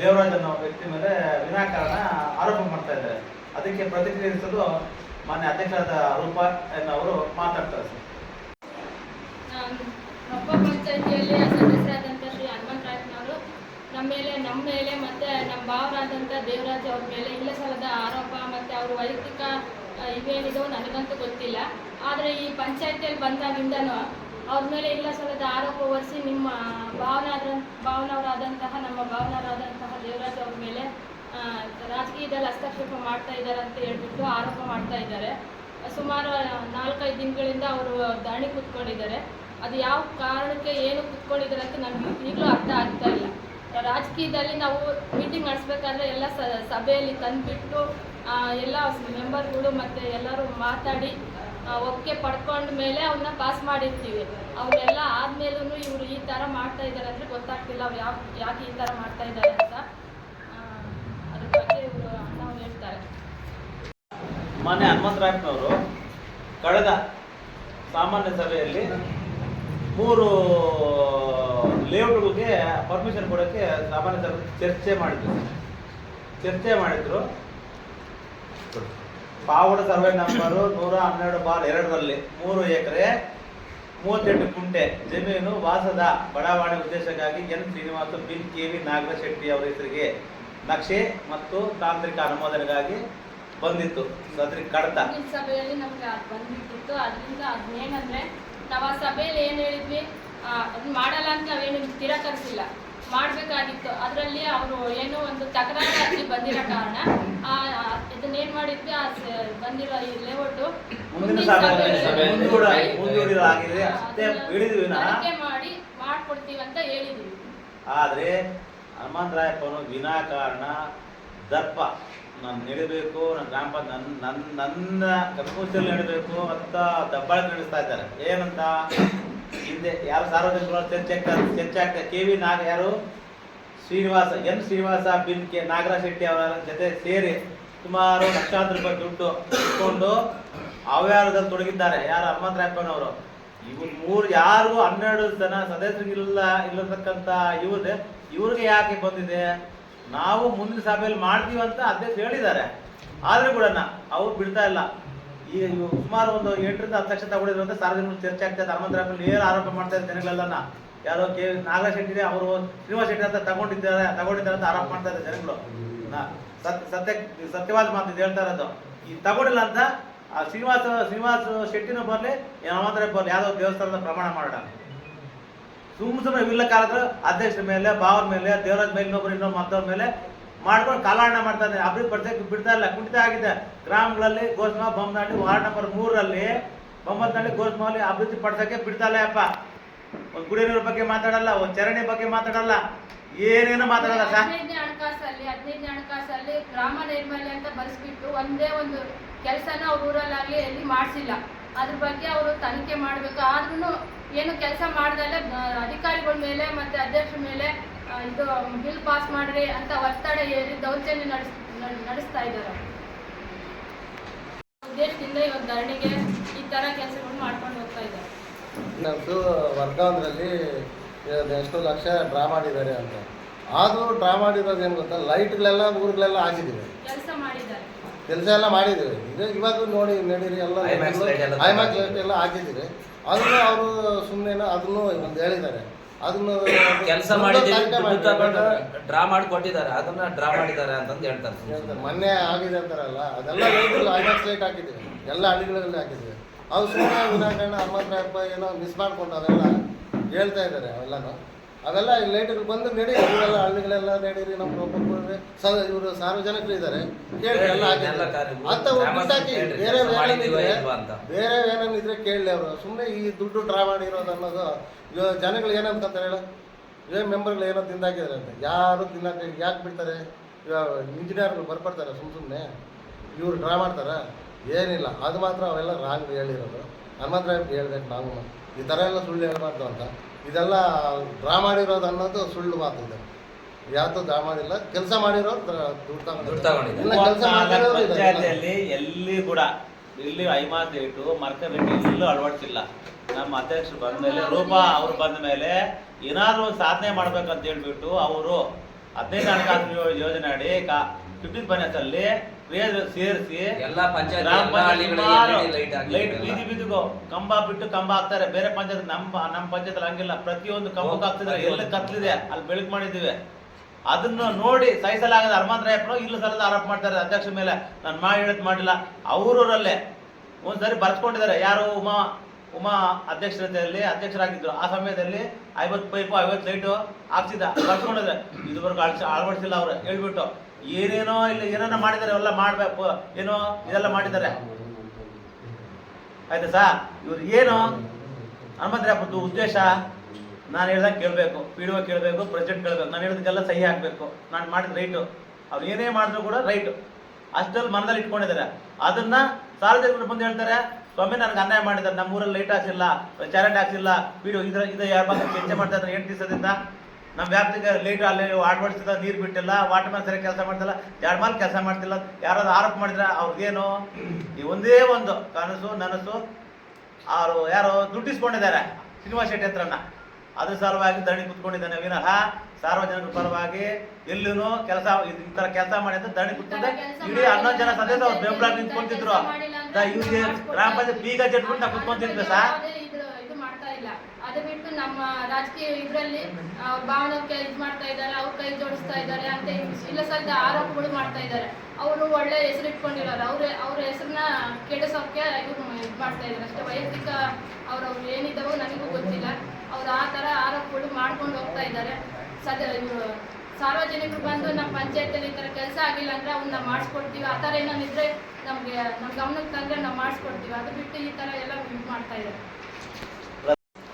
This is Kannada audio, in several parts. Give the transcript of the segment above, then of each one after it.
ದೇವರಾಜ್ ಅನ್ನೋ ವ್ಯಕ್ತಿ ಮೇಲೆ ವಿನಾಕಾರಣ ಆರೋಪ ಮಾಡ್ತಾ ಇದ್ದಾರೆ. ಅದಕ್ಕೆ ಪ್ರತಿಕ್ರಿಯಿಸಲು ಮಾನ್ಯ ಅಧ್ಯಕ್ಷರಾದ ರೂಪ ಅವರು ಮಾತಾಡ್ತಾರೆ ಸರ್. ನಮ್ಮ ಪಂಚಾಯಿತಿಯಲ್ಲಿ ಸದಸ್ಯರಾದಂಥ ಶ್ರೀ ನಮ್ಮ ಮೇಲೆ ನಮ್ಮ ಮೇಲೆ ಮತ್ತು ನಮ್ಮ ಭಾವರಾದಂಥ ದೇವರಾಜ್ ಅವ್ರ ಮೇಲೆ ಇಲ್ಲ ಸಲದ ಆರೋಪ ಮತ್ತು ಅವ್ರ ವೈಯಕ್ತಿಕ ಇವೇನಿದೋ ನನಗಂತೂ ಗೊತ್ತಿಲ್ಲ. ಆದರೆ ಈ ಪಂಚಾಯಿತಿಯಲ್ಲಿ ಬಂದಾಗಿಂದನೂ ಅವ್ರ ಮೇಲೆ ಇಲ್ಲ ಸಲ್ಲದ ಆರೋಪ ಹೊರಿಸಿ ನಿಮ್ಮ ಭಾವನಾದ ಭಾವನವರಾದಂತಹ, ನಮ್ಮ ಭಾವನವರಾದಂತಹ ದೇವರಾಜ್ ಅವ್ರ ಮೇಲೆ ರಾಜಕೀಯದಲ್ಲಿ ಹಸ್ತಕ್ಷೇಪ ಮಾಡ್ತಾ ಇದ್ದಾರೆ ಅಂತ ಹೇಳ್ಬಿಟ್ಟು ಆರೋಪ ಮಾಡ್ತಾ ಇದ್ದಾರೆ. ಸುಮಾರು ನಾಲ್ಕೈದು ದಿನಗಳಿಂದ ಅವರು ಧರಣಿ ಕೂತ್ಕೊಂಡಿದ್ದಾರೆ. ಅದು ಯಾವ ಕಾರಣಕ್ಕೆ ಏನು ಕೂತ್ಕೊಂಡಿದ್ದಾರೆ ಅಂತ ನಮ್ಗೆ ಈಗಲೂ ಅರ್ಥ ಆಗ್ತಾ ಇಲ್ಲ. ರಾಜಕೀಯದಲ್ಲಿ ನಾವು ಮೀಟಿಂಗ್ ನಡೆಸ್ಬೇಕಾದ್ರೆ ಎಲ್ಲ ಸಭೆಯಲ್ಲಿ ತಂದುಬಿಟ್ಟು ಎಲ್ಲ ಮೆಂಬರ್ಗಳು ಮತ್ತು ಎಲ್ಲರೂ ಮಾತಾಡಿ ಒಪ್ಪಿಗೆ ಪಡ್ಕೊಂಡ ಮೇಲೆ ಅವನ್ನ ಪಾಸ್ ಮಾಡಿರ್ತೀವಿ. ಅವನ್ನೆಲ್ಲ ಆದ್ಮೇಲೂ ಇವರು ಈ ಥರ ಮಾಡ್ತಾ ಇದ್ದಾರೆ ಅಂದರೆ ಗೊತ್ತಾಗ್ತಿಲ್ಲ ಅವ್ರು ಯಾವ, ಯಾಕೆ ಈ ಥರ ಮಾಡ್ತಾ ಇದ್ದಾರೆ ಅಂತ. ಅದ್ರ ಬಗ್ಗೆ ಇವರು ಅಣ್ಣ ಹೇಳ್ತಾರೆ. ಮನೆ ಹನುಮಂತರಾಯಪ್ಪನವರು ಕಳೆದ ಸಾಮಾನ್ಯ ಸಭೆಯಲ್ಲಿ ಮೂರು ಲೇಔಟ್ಗಳಿಗೆ ಪರ್ಮಿಷನ್ ಕೊಡೋಕ್ಕೆ ಸಾಮಾನ್ಯ ಸಭೆ ಚರ್ಚೆ ಮಾಡಿದ್ರು. ಚರ್ಚೆ ಮಾಡಿದ್ರು. ಪಾವಡ ಸರ್ವೆ ನಂಬರು ನೂರ ಹನ್ನೆರಡು ಬಾರ್ ಎರಡರಲ್ಲಿ ಮೂರು ಎಕರೆ, ಮೂವತ್ತೆಂಟು ಕುಂಟೆ ಜಮೀನು ವಾಸದ ಬಡಾವಣೆ ಉದ್ದೇಶಕ್ಕಾಗಿ ಎನ್ ಶ್ರೀನಿವಾಸ ಬಿನ್ ಕೆ ವಿ ನಾಗರ ಶೆಟ್ಟಿ ಅವರ ಹೆಸರಿಗೆ ನಕ್ಷೆ ಮತ್ತು ತಾಂತ್ರಿಕ ಅನುಮೋದನೆಗಾಗಿ ಬಂದಿತ್ತು. ಅದ್ರ ಕಡತ. ಸಭೆಯಲ್ಲಿ ನಮ್ಗೆ ಬಂದಿತ್ತು ಅದರಿಂದ ಅದನ್ನೇನಂದ್ರೆ ನಾವು ಆ ಸಭೆಯಲ್ಲಿ ಏನು ಹೇಳಿದ್ವಿ? ಮಾಡಲ್ಲ ಅಂತ ನಾವೇನು ತಿರಸ್ಕರಿಸಿಲ್ಲ ಮಾಡಬೇಕಾಗಿತ್ತು. ಅದರಲ್ಲಿ ಅವರು ಏನೋ ಒಂದು ತಕರಾರು ಅರ್ಜಿ ಬಂದಿರೋ ಕಾರಣ ಆ, ಏನ್ ಇದನ್ನೇನ್ ಮಾಡಿದ್ವಿ ಆ ಬಂದಿರೋ ಈ ಲೇಔಟು ಮಾಡಿ ಮಾಡ್ಕೊಡ್ತೀವಿ ಅಂತ ಹೇಳಿದ್ವಿ. ಆದರೆ ಹನುಮಂತರಾಯಪ್ಪನು ವಿನಾಕಾರಣ ದರ್ಪ. ನಾನು ನಡಿಬೇಕು ನನ್ನ ಗ್ರಾಮ ನನ್ನ ನನ್ನ ನನ್ನ ಕರ್ಕೂಚಲ್ಲಿ ನಡಿಬೇಕು ಅಂತ ದಬ್ಬಾಳಿಕೆ ನಡೆಸ್ತಾ ಇದ್ದಾರೆ. ಏನಂತ? ಹಿಂದೆ ಯಾರು ಸಾರ್ವಜನಿಕರು ಚರ್ಚೆ ಚರ್ಚೆ ಆಗ್ತಾ ಕೆ ವಿ ನಾಗ ಯಾರು? ಶ್ರೀನಿವಾಸ, ಎನ್ ಶ್ರೀನಿವಾಸ ಬಿನ್ ಕೆ ನಾಗರಾಜ್ ಶೆಟ್ಟಿ ಅವರ ಜೊತೆ ಸೇರಿ ಸುಮಾರು ಲಕ್ಷಾಂತರ ರೂಪಾಯಿ ದುಡ್ಡು ಇಟ್ಕೊಂಡು ಅವ್ಯಾರದಲ್ಲಿ ತೊಡಗಿದ್ದಾರೆ? ಯಾರು ಹನುಮಂತರಾಯಪ್ಪನವರು ಇವ್ರು ಮೂರು ಯಾರು ಹನ್ನೆರಡು ಜನ ಸದಸ್ಯರಿಗಿಲ್ಲ ಇಲ್ಲತಕ್ಕಂಥ ಇವ್ರದೇ. ಇವ್ರಿಗೆ ಯಾಕೆ ಬಂದಿದೆ? ನಾವು ಮುಂದಿನ ಸಭೆಯಲ್ಲಿ ಮಾಡ್ತೀವಿ ಅಂತ ಅಧ್ಯಕ್ಷ ಹೇಳಿದ್ದಾರೆ. ಆದರೂ ಕೂಡ ಅವ್ರು ಬಿಡ್ತಾ ಇಲ್ಲ. ಈಗ ಸುಮಾರು ಒಂದು ಎಂಟರಿಂದ ಹತ್ತು ಲಕ್ಷ ತಗೊಂಡಿದ್ರು ಅಂತ ಸಾರ್ವಜನಿಕರು ಚರ್ಚೆ ಆಗ್ತಾ ಇದೆ ಹನುಮಂತರಾವ್ ನೇರ ಆರೋಪ ಮಾಡ್ತಾ ಇದ್ದಾರೆ ಯಾರೋ ಕೆ ನಾಗರಾಜ್ ಶೆಟ್ಟಿ ಅವರು ಶ್ರೀನಿವಾಸ ಶೆಟ್ಟಿ ಅಂತ ತಗೊಂಡಿದ್ದಾರೆ ತಗೊಂಡಿದ್ದಾರೆ ಅಂತ ಆರೋಪ ಮಾಡ್ತಾ ಇದ್ದಾರೆ ಜನಗಳು. ಸತ್ಯ ಸತ್ಯ, ಸತ್ಯವಾದ ಮಾತು ಇದು ಹೇಳ್ತಾ ಇರೋದು. ಈ ತಗೊಂಡಿಲ್ಲ ಅಂತ ಆ ಶ್ರೀನಿವಾಸ ಶ್ರೀನಿವಾಸ ಶೆಟ್ಟಿನೂ ಬರಲಿ ಹನುಮಂತರಾಯಪ್ಪ ಬರಲಿ. ಯಾವುದೋ ದೇವಸ್ಥಾನದ ಪ್ರಮಾಣ ಮಾಡೋಣ. ಸುಮ್ ಸುಮ್ಮನೆ ವಿಲ್ಲ ಕಾಲದ್ರು ಅಧ್ಯಕ್ಷರ ಮೇಲೆ, ಭಾವರ ಮೇಲೆ, ದೇವರಾಜ್ ಮೇಲೆ ಇನ್ನೊಬ್ರು ಇನ್ನೊಬ್ಬ ಮತ್ತವ್ರ ಮೇಲೆ ಮಾಡ್ಕೊಂಡು ಕಾಲಹರಣ ಮಾಡ್ತಾ ಇದ್ದಾರೆ. ಅಭಿವೃದ್ಧಿ ಪಡಿಸೋಕೆ ಬಿಡ್ತಾ ಇಲ್ಲ. ಕುಂಠಿತ ಆಗಿದೆ. ಗ್ರಾಮಗಳಲ್ಲಿ ಗೋಸ್ಮಾ ಬೊಮ್ಮನಹಳ್ಳಿ ವಾರ್ಡ್ ನಂಬರ್ ಮೂರರಲ್ಲಿ ಬೊಮ್ಮನಹಳ್ಳಿ ಗೋಸ್ಮಾಲಿ ಅಭಿವೃದ್ಧಿ ಪಡಿಸೋಕೆ ಬಿಡ್ತಾ ಇಲ್ಲ ಅಪ್ಪ ಒಂದು ಬಗ್ಗೆ ಮಾತಾಡಲ್ಲ, ಒಂದು ಚರಂಡಿ ಬಗ್ಗೆ ಮಾತಾಡಲ್ಲ. ಏನೇನು ಮಾತಾಡಲ್ಲ ಸರ್? ಹಣಕಾಸಲ್ಲಿ, ಹದಿನೈದನೇ ಹಣಕಾಸಲ್ಲಿ ಗ್ರಾಮ ನೈರ್ಮಲ್ಯ ಅಂತ ಬರೆಸ್ಬಿಟ್ಟು ಒಂದೇ ಒಂದು ಕೆಲಸನ ಅವ್ರ ಊರಲ್ಲಾಗಲಿ ಎಲ್ಲಿ ಮಾಡಿಸಿಲ್ಲ. ಅದ್ರ ಬಗ್ಗೆ ಅವರು ತನಿಖೆ ಮಾಡಬೇಕು. ಆದ್ರೂ ಏನು ಕೆಲಸ ಮಾಡ್ದಲ್ಲೇ, ಅಧಿಕಾರಿಗಳ ಮೇಲೆ ಮತ್ತೆ ಅಧ್ಯಕ್ಷರ ಮೇಲೆ ಇದು ಬಿಲ್ ಪಾಸ್ ಮಾಡ್ರಿ ಅಂತ ಒತ್ತಡ ಏರಿ ದೌರ್ಜನ್ಯ ನಡೆಸ್ ನಡೆಸ್ತಾ ಇದ್ದಾರೆ ಉದ್ದೇಶದಿಂದ ಇವತ್ತು ಧರಣಿಗೆ ಈ ಥರ ಕೆಲಸಗಳು ಮಾಡ್ಕೊಂಡು ಹೋಗ್ತಾ ಇದ್ದಾರೆ ನಮ್ಮದು ವರ್ಗಾವಣೆಯಲ್ಲಿ ಎಷ್ಟು ಲಕ್ಷ ಡ್ರಾ ಮಾಡಿದ್ದಾರೆ ಅಂತ. ಆದರೂ ಡ್ರಾ ಮಾಡಿರೋದು ಏನು ಗೊತ್ತಾ? ಲೈಟ್ಗಳೆಲ್ಲ ಊರುಗಳೆಲ್ಲ ಹಾಕಿದ್ದೀವಿ ಕೆಲಸ ಮಾಡಿದ್ದಾರೆ. ಕೆಲಸ ಎಲ್ಲ ಮಾಡಿದ್ದೀವಿ ಈಗ ಇವಾಗ ನೋಡಿ ನಡೀರಿ ಎಲ್ಲ ಐಮ್ಯಾಕ್ಸ್ ಲೈಟ್ ಎಲ್ಲ ಹಾಕಿದ್ದೀವಿ ಅದನ್ನು ಅವರು ಸುಮ್ಮನೆ ಅದನ್ನು ಒಂದು ಹೇಳಿದ್ದಾರೆ. ಅದನ್ನು ಕೆಲಸ ಮಾಡಿದ್ದೀವಿ ಡ್ರಾ ಮಾಡಿ ಕೊಟ್ಟಿದ್ದಾರೆ ಅದನ್ನ ಡ್ರಾ ಮಾಡಿದ್ದಾರೆ ಅಂತಂದು ಹೇಳ್ತಾರೆ. ಮೊನ್ನೆ ಆಗಿದೆ ಅಂತಾರಲ್ಲ ಅದೆಲ್ಲ ಲೈಟ್ ಹಾಕಿದ್ದೀವಿ. ಎಲ್ಲ ಹಳ್ಳಿಗಳಲ್ಲಿ ಹಾಕಿದ್ದೀವಿ. ಅವ್ರು ಸುಮ್ಮನೆ ವಿನಾಕಾರಣ ಹನುಮಂತರಾಯಪ್ಪ ಏನೋ ಮಿಸ್ ಮಾಡ್ಕೊಂಡು ಅದೆಲ್ಲ ಹೇಳ್ತಾ ಇದ್ದಾರೆ ಅವೆಲ್ಲನೂ ಅವೆಲ್ಲ ಲೈಟ್ಗಳು ಬಂದು ನಡಿ ಇವರೆಲ್ಲ ಹಳ್ಳಿಗಳೆಲ್ಲ ನಡೀರಿ ನಮ್ಮ ಒಬ್ಬೊಬ್ಬರು ಸ ಇವರು ಸಾರ್ವಜನಿಕರು ಇದ್ದಾರೆ. ಕೇಳಿ ಎಲ್ಲ ಅಂತ ಬಿಟ್ಟಾಕಿ ಬೇರೆ ಬೇರೆ ಕೆಲಸ ಇದ್ರೆ ಕೇಳಲಿ ಅವರು. ಸುಮ್ಮನೆ ಈ ದುಡ್ಡು ಡ್ರಾ ಮಾಡಿರೋದು ಅನ್ನೋದು ಇವಾಗ ಜನಗಳು ಏನಂತ ಹೇಳ? ಇವೇ ಮೆಂಬರ್ಗಳು ಏನೋ ತಿಂದಾಕಿದ್ದಾರೆ ಅಂತ. ಯಾರು ತಿನ್ನಕ್ಕೆ ಯಾಕೆ ಬಿಡ್ತಾರೆ? ಇವಾಗ ಇಂಜಿನಿಯರ್ಗಳು ಬರ್ಪಡ್ತಾರೆ ಸುಮ್ಮ ಸುಮ್ಮನೆ ಇವ್ರು ಡ್ರಾ ಮಾಡ್ತಾರ? ಏನಿಲ್ಲ. ಅದು ಮಾತ್ರ ಅವೆಲ್ಲ ರಾಂಗ್ ಹೇಳಿರೋದು. ಹನುಮಂತರಾಯಪ್ಪ ಹೇಳ್ಬೇಕು ನಾವು. ಈ ಥರ ಎಲ್ಲ ಸುಳ್ಳು ಹೇಳ್ಬಾರ್ದು ಅಂತ. ಇದೆಲ್ಲ ಡ್ರಾ ಮಾಡಿರೋದು ಅನ್ನೋದು ಸುಳ್ಳು ಮಾತು ಇದೆ. ಯಾವತ್ತೂ ಡ್ರಾ ಮಾಡಿಲ್ಲ ಕೆಲಸ ಮಾಡಿರೋದು ದುಡ್ಡು. ಪಂಚಾಯತಿಯಲ್ಲಿ ಎಲ್ಲಿ ಕೂಡ ಇಲ್ಲಿ ಐಮಾತ್ ಇಟ್ಟು ಮರ್ಕಬೇಕು ಎಲ್ಲೂ ಅಳವಡಿಸಿಲ್ಲ. ನಮ್ಮ ಅಧ್ಯಕ್ಷರು ಬಂದ ಮೇಲೆ ರೂಪಾ ಅವ್ರು ಬಂದ ಮೇಲೆ ಏನಾದ್ರು ಸಾಧನೆ ಮಾಡ್ಬೇಕಂತ ಹೇಳ್ಬಿಟ್ಟು ಅವರು ಹದಿನೈದು ಹಣಕಾಸು ಯೋಜನೆ ಅಡಿ ಫಿಫ್ಟೀನ್ ಫೈನಾನ್ಸಲ್ಲಿ ಸೇರಿಸಿ ಎಲ್ಲಾ ಪಂಚಾಯತ್ ಲೈಟ್. ಬೀದಿ ಬೀದಿಗೂ ಕಂಬ ಬಿಟ್ಟು ಕಂಬ ಹಾಕ್ತಾರೆ. ಬೇರೆ ಪಂಚಾಯತ್ ನಮ್ಮ ನಮ್ಮ ಪಂಚಾಯತ್ ಹಂಗಿಲ್ಲ. ಪ್ರತಿಯೊಂದು ಕಂಬಕ್ಕೆ ಹಾಕ್ತಿದ್ರೆ ಎಲ್ಲ ಕತ್ಲಿದೆ ಅಲ್ಲಿ ಬೆಳಕು ಮಾಡಿದ್ದೀವಿ. ಅದನ್ನ ನೋಡಿ ಸಹಿಸಲಾಗದ ಹನುಮಂತ ರಾಯಪ್ಪರು ಇಲ್ಲ ಸಲದ ಆರೋಪ ಮಾಡ್ತಾರೆ ಅಧ್ಯಕ್ಷ ಮೇಲೆ. ನಾನು ಮಾಡಿ ಹೇಳೋದು ಮಾಡಿಲ್ಲ. ಅವ್ರೂರಲ್ಲೇ. ಒಂದ್ಸರಿ ಬರ್ಸ್ಕೊಂಡಿದ್ದಾರೆ. ಯಾರು? ಉಮಾ ಉಮಾ ಅಧ್ಯಕ್ಷತೆಯಲ್ಲಿ ಅಧ್ಯಕ್ಷರಾಗಿದ್ರು. ಆ ಸಮಯದಲ್ಲಿ ಐವತ್ತು ಪೈಪು ಐವತ್ತು ಲೈಟು ಹಾಕ್ಸಿದ ಬರ್ಸ್ಕೊಂಡಿದ್ದಾರೆ. ಇದುವರೆಗೂ ಅಳ್ಸ ಅಳವಡಿಸಿಲ್ಲ ಅವ್ರು. ಹೇಳ್ಬಿಟ್ಟು ಏನೇನೋ ಇಲ್ಲ ಏನೇನೋ ಮಾಡಿದ್ದಾರೆ ಎಲ್ಲ ಮಾಡಬೇಕು. ಏನೋ ಇದೆಲ್ಲ ಮಾಡಿದ್ದಾರೆ. ಆಯ್ತಾ ಸಾ? ಇವ್ರು ಏನು? ಹನುಮಂತರಪ್ಪದ್ದು ಉದ್ದೇಶ? ನಾನು ಹೇಳ್ದಂಗೆ ಕೇಳಬೇಕು. ಪಿ ಕೇಳಬೇಕು, ಪ್ರೆಸಿಡೆಂಟ್ ಕೇಳಬೇಕು. ನಾನು ಹೇಳಿದಕ್ಕೆಲ್ಲ ಸಹಿ ಹಾಕಬೇಕು. ನಾನು ಮಾಡಿದ ರೈಟು. ಅವ್ರು ಏನೇ ಮಾಡಿದ್ರು ಕೂಡ ರೈಟು. ಅಷ್ಟರಲ್ಲಿ ಮನದಲ್ಲಿ ಇಟ್ಕೊಂಡಿದ್ದಾರೆ. ಅದನ್ನ ಸಾರ್ವಜನಿಕರು ಬಂದು ಹೇಳ್ತಾರೆ, ಸ್ವಾಮಿ, ನನಗೆ ಅನ್ಯಾಯ ಮಾಡಿದ್ದಾರೆ. ನಮ್ಮ ಊರಲ್ಲಿ ಲೈಟ್ ಹಾಕ್ಸಿಲ್ಲ ಚರಂಡಿ ಹಾಕ್ಸಿಲ್ಲ. ಪಿ ಡಿ ಇದ್ರ ಇದು ಯಾರ ಬಗ್ಗೆ ಚರ್ಚೆ ಮಾಡ್ತಾ ಇದ್ದಾರೆ ಎಂಟು ದಿವಸದಿಂದ ನಮ್ಮ ವ್ಯಾಪ್ತಿಗೆ ಲೈಟ್ ಅಲ್ಲಿ ಆಡ್ಬಡಿಸಿದ ನೀರು ಬಿಟ್ಟಿಲ್ಲ ವಾಟರ್ ಮ್ಯಾನ್ ಸರಿ ಕೆಲಸ ಮಾಡ್ತಿಲ್ಲ ಎರಡು ಮಾಲ್ ಕೆಲಸ ಮಾಡ್ತಿಲ್ಲ ಯಾರಾದ್ರು ಆರೋಪ ಮಾಡಿದ್ರೆ ಅವ್ರಿಗೇನು? ಈ ಒಂದೇ ಒಂದು ಕನಸು ನನಸು ಅವರು ಯಾರೋ ದುಡ್ಡಿಸ್ಕೊಂಡಿದ್ದಾರೆ ಶ್ರೀನಿವಾಸ ಶೆಟ್ಟಿ ಹತ್ರನ. ಅದ್ರ ಸಲುವಾಗಿ ಧರಣಿ ಕುತ್ಕೊಂಡಿದ್ದಾನೆ ವಿನಃ ಸಾರ್ವಜನಿಕರ ಪರವಾಗಿ ಎಲ್ಲೂ ಕೆಲಸ ಈ ತರ ಕೆಲಸ ಮಾಡಿ ಅಂತ ಧರಣಿ ಕುತ್ಕೊಂಡೆ. ಇಡೀ ಹನ್ನೊಂದು ಜನ ಸದಸ್ಯ ಅವ್ರು ಬೆಂಬಲ ನಿಂತ್ಕೊಂತಿದ್ರು ಇವ್ರಿಗೆ ಗ್ರಾಮ ಪಂಚಾಯತ್ ಬೀಗ ಜಟ್ಬಿಟ್ಟು ನಾವು ಕುತ್ಕೊಂತಿದ್ವಿ ಸರ್ ಅದು ಬಿಟ್ಟು ನಮ್ಮ ರಾಜಕೀಯ ಇದರಲ್ಲಿ ಭಾವನಕ್ಕೆ ಇದು ಮಾಡ್ತಾ ಇದ್ದಾರೆ, ಅವ್ರ ಕೈ ಜೋಡಿಸ್ತಾ ಇದ್ದಾರೆ ಅಂತ ಇಲ್ಲ ಸಲ್ಲದ ಆರೋಪಗಳು ಮಾಡ್ತಾ ಇದ್ದಾರೆ. ಅವರು ಒಳ್ಳೆ ಹೆಸರು ಇಟ್ಕೊಂಡಿರೋರು. ಅವ್ರ ಅವ್ರ ಹೆಸರನ್ನ ಕೆಡಿಸೋಕೆ ಇವ್ರು ಇದು ಮಾಡ್ತಾ ಇದ್ದಾರೆ. ಅಷ್ಟೇ ವೈಯಕ್ತಿಕ ಅವ್ರವ್ರು ಏನಿದ್ದಾವೋ ನನಗೂ ಗೊತ್ತಿಲ್ಲ. ಅವ್ರು ಆ ಥರ ಆರೋಪಗಳು ಮಾಡ್ಕೊಂಡು ಹೋಗ್ತಾ ಇದ್ದಾರೆ. ಸದ್ಯ ಇವರು ಸಾರ್ವಜನಿಕರು ಬಂದು ನಮ್ಮ ಪಂಚಾಯತಲ್ಲಿ ಈ ಥರ ಕೆಲಸ ಆಗಿಲ್ಲ ಅಂದ್ರೆ ಅವನ್ನ ಮಾಡಿಸ್ಕೊಡ್ತೀವಿ. ಆ ಥರ ಏನಾದ್ರು ಇದ್ರೆ ನಮಗೆ ನಮ್ಮ ಗಮನಕ್ಕೆ ತಂದ್ರೆ ನಾವು ಮಾಡಿಸ್ಕೊಡ್ತೀವಿ. ಅದು ಬಿಟ್ಟು ಈ ಥರ ಎಲ್ಲ ಇದು ಮಾಡ್ತಾ ಇದ್ದಾರೆ.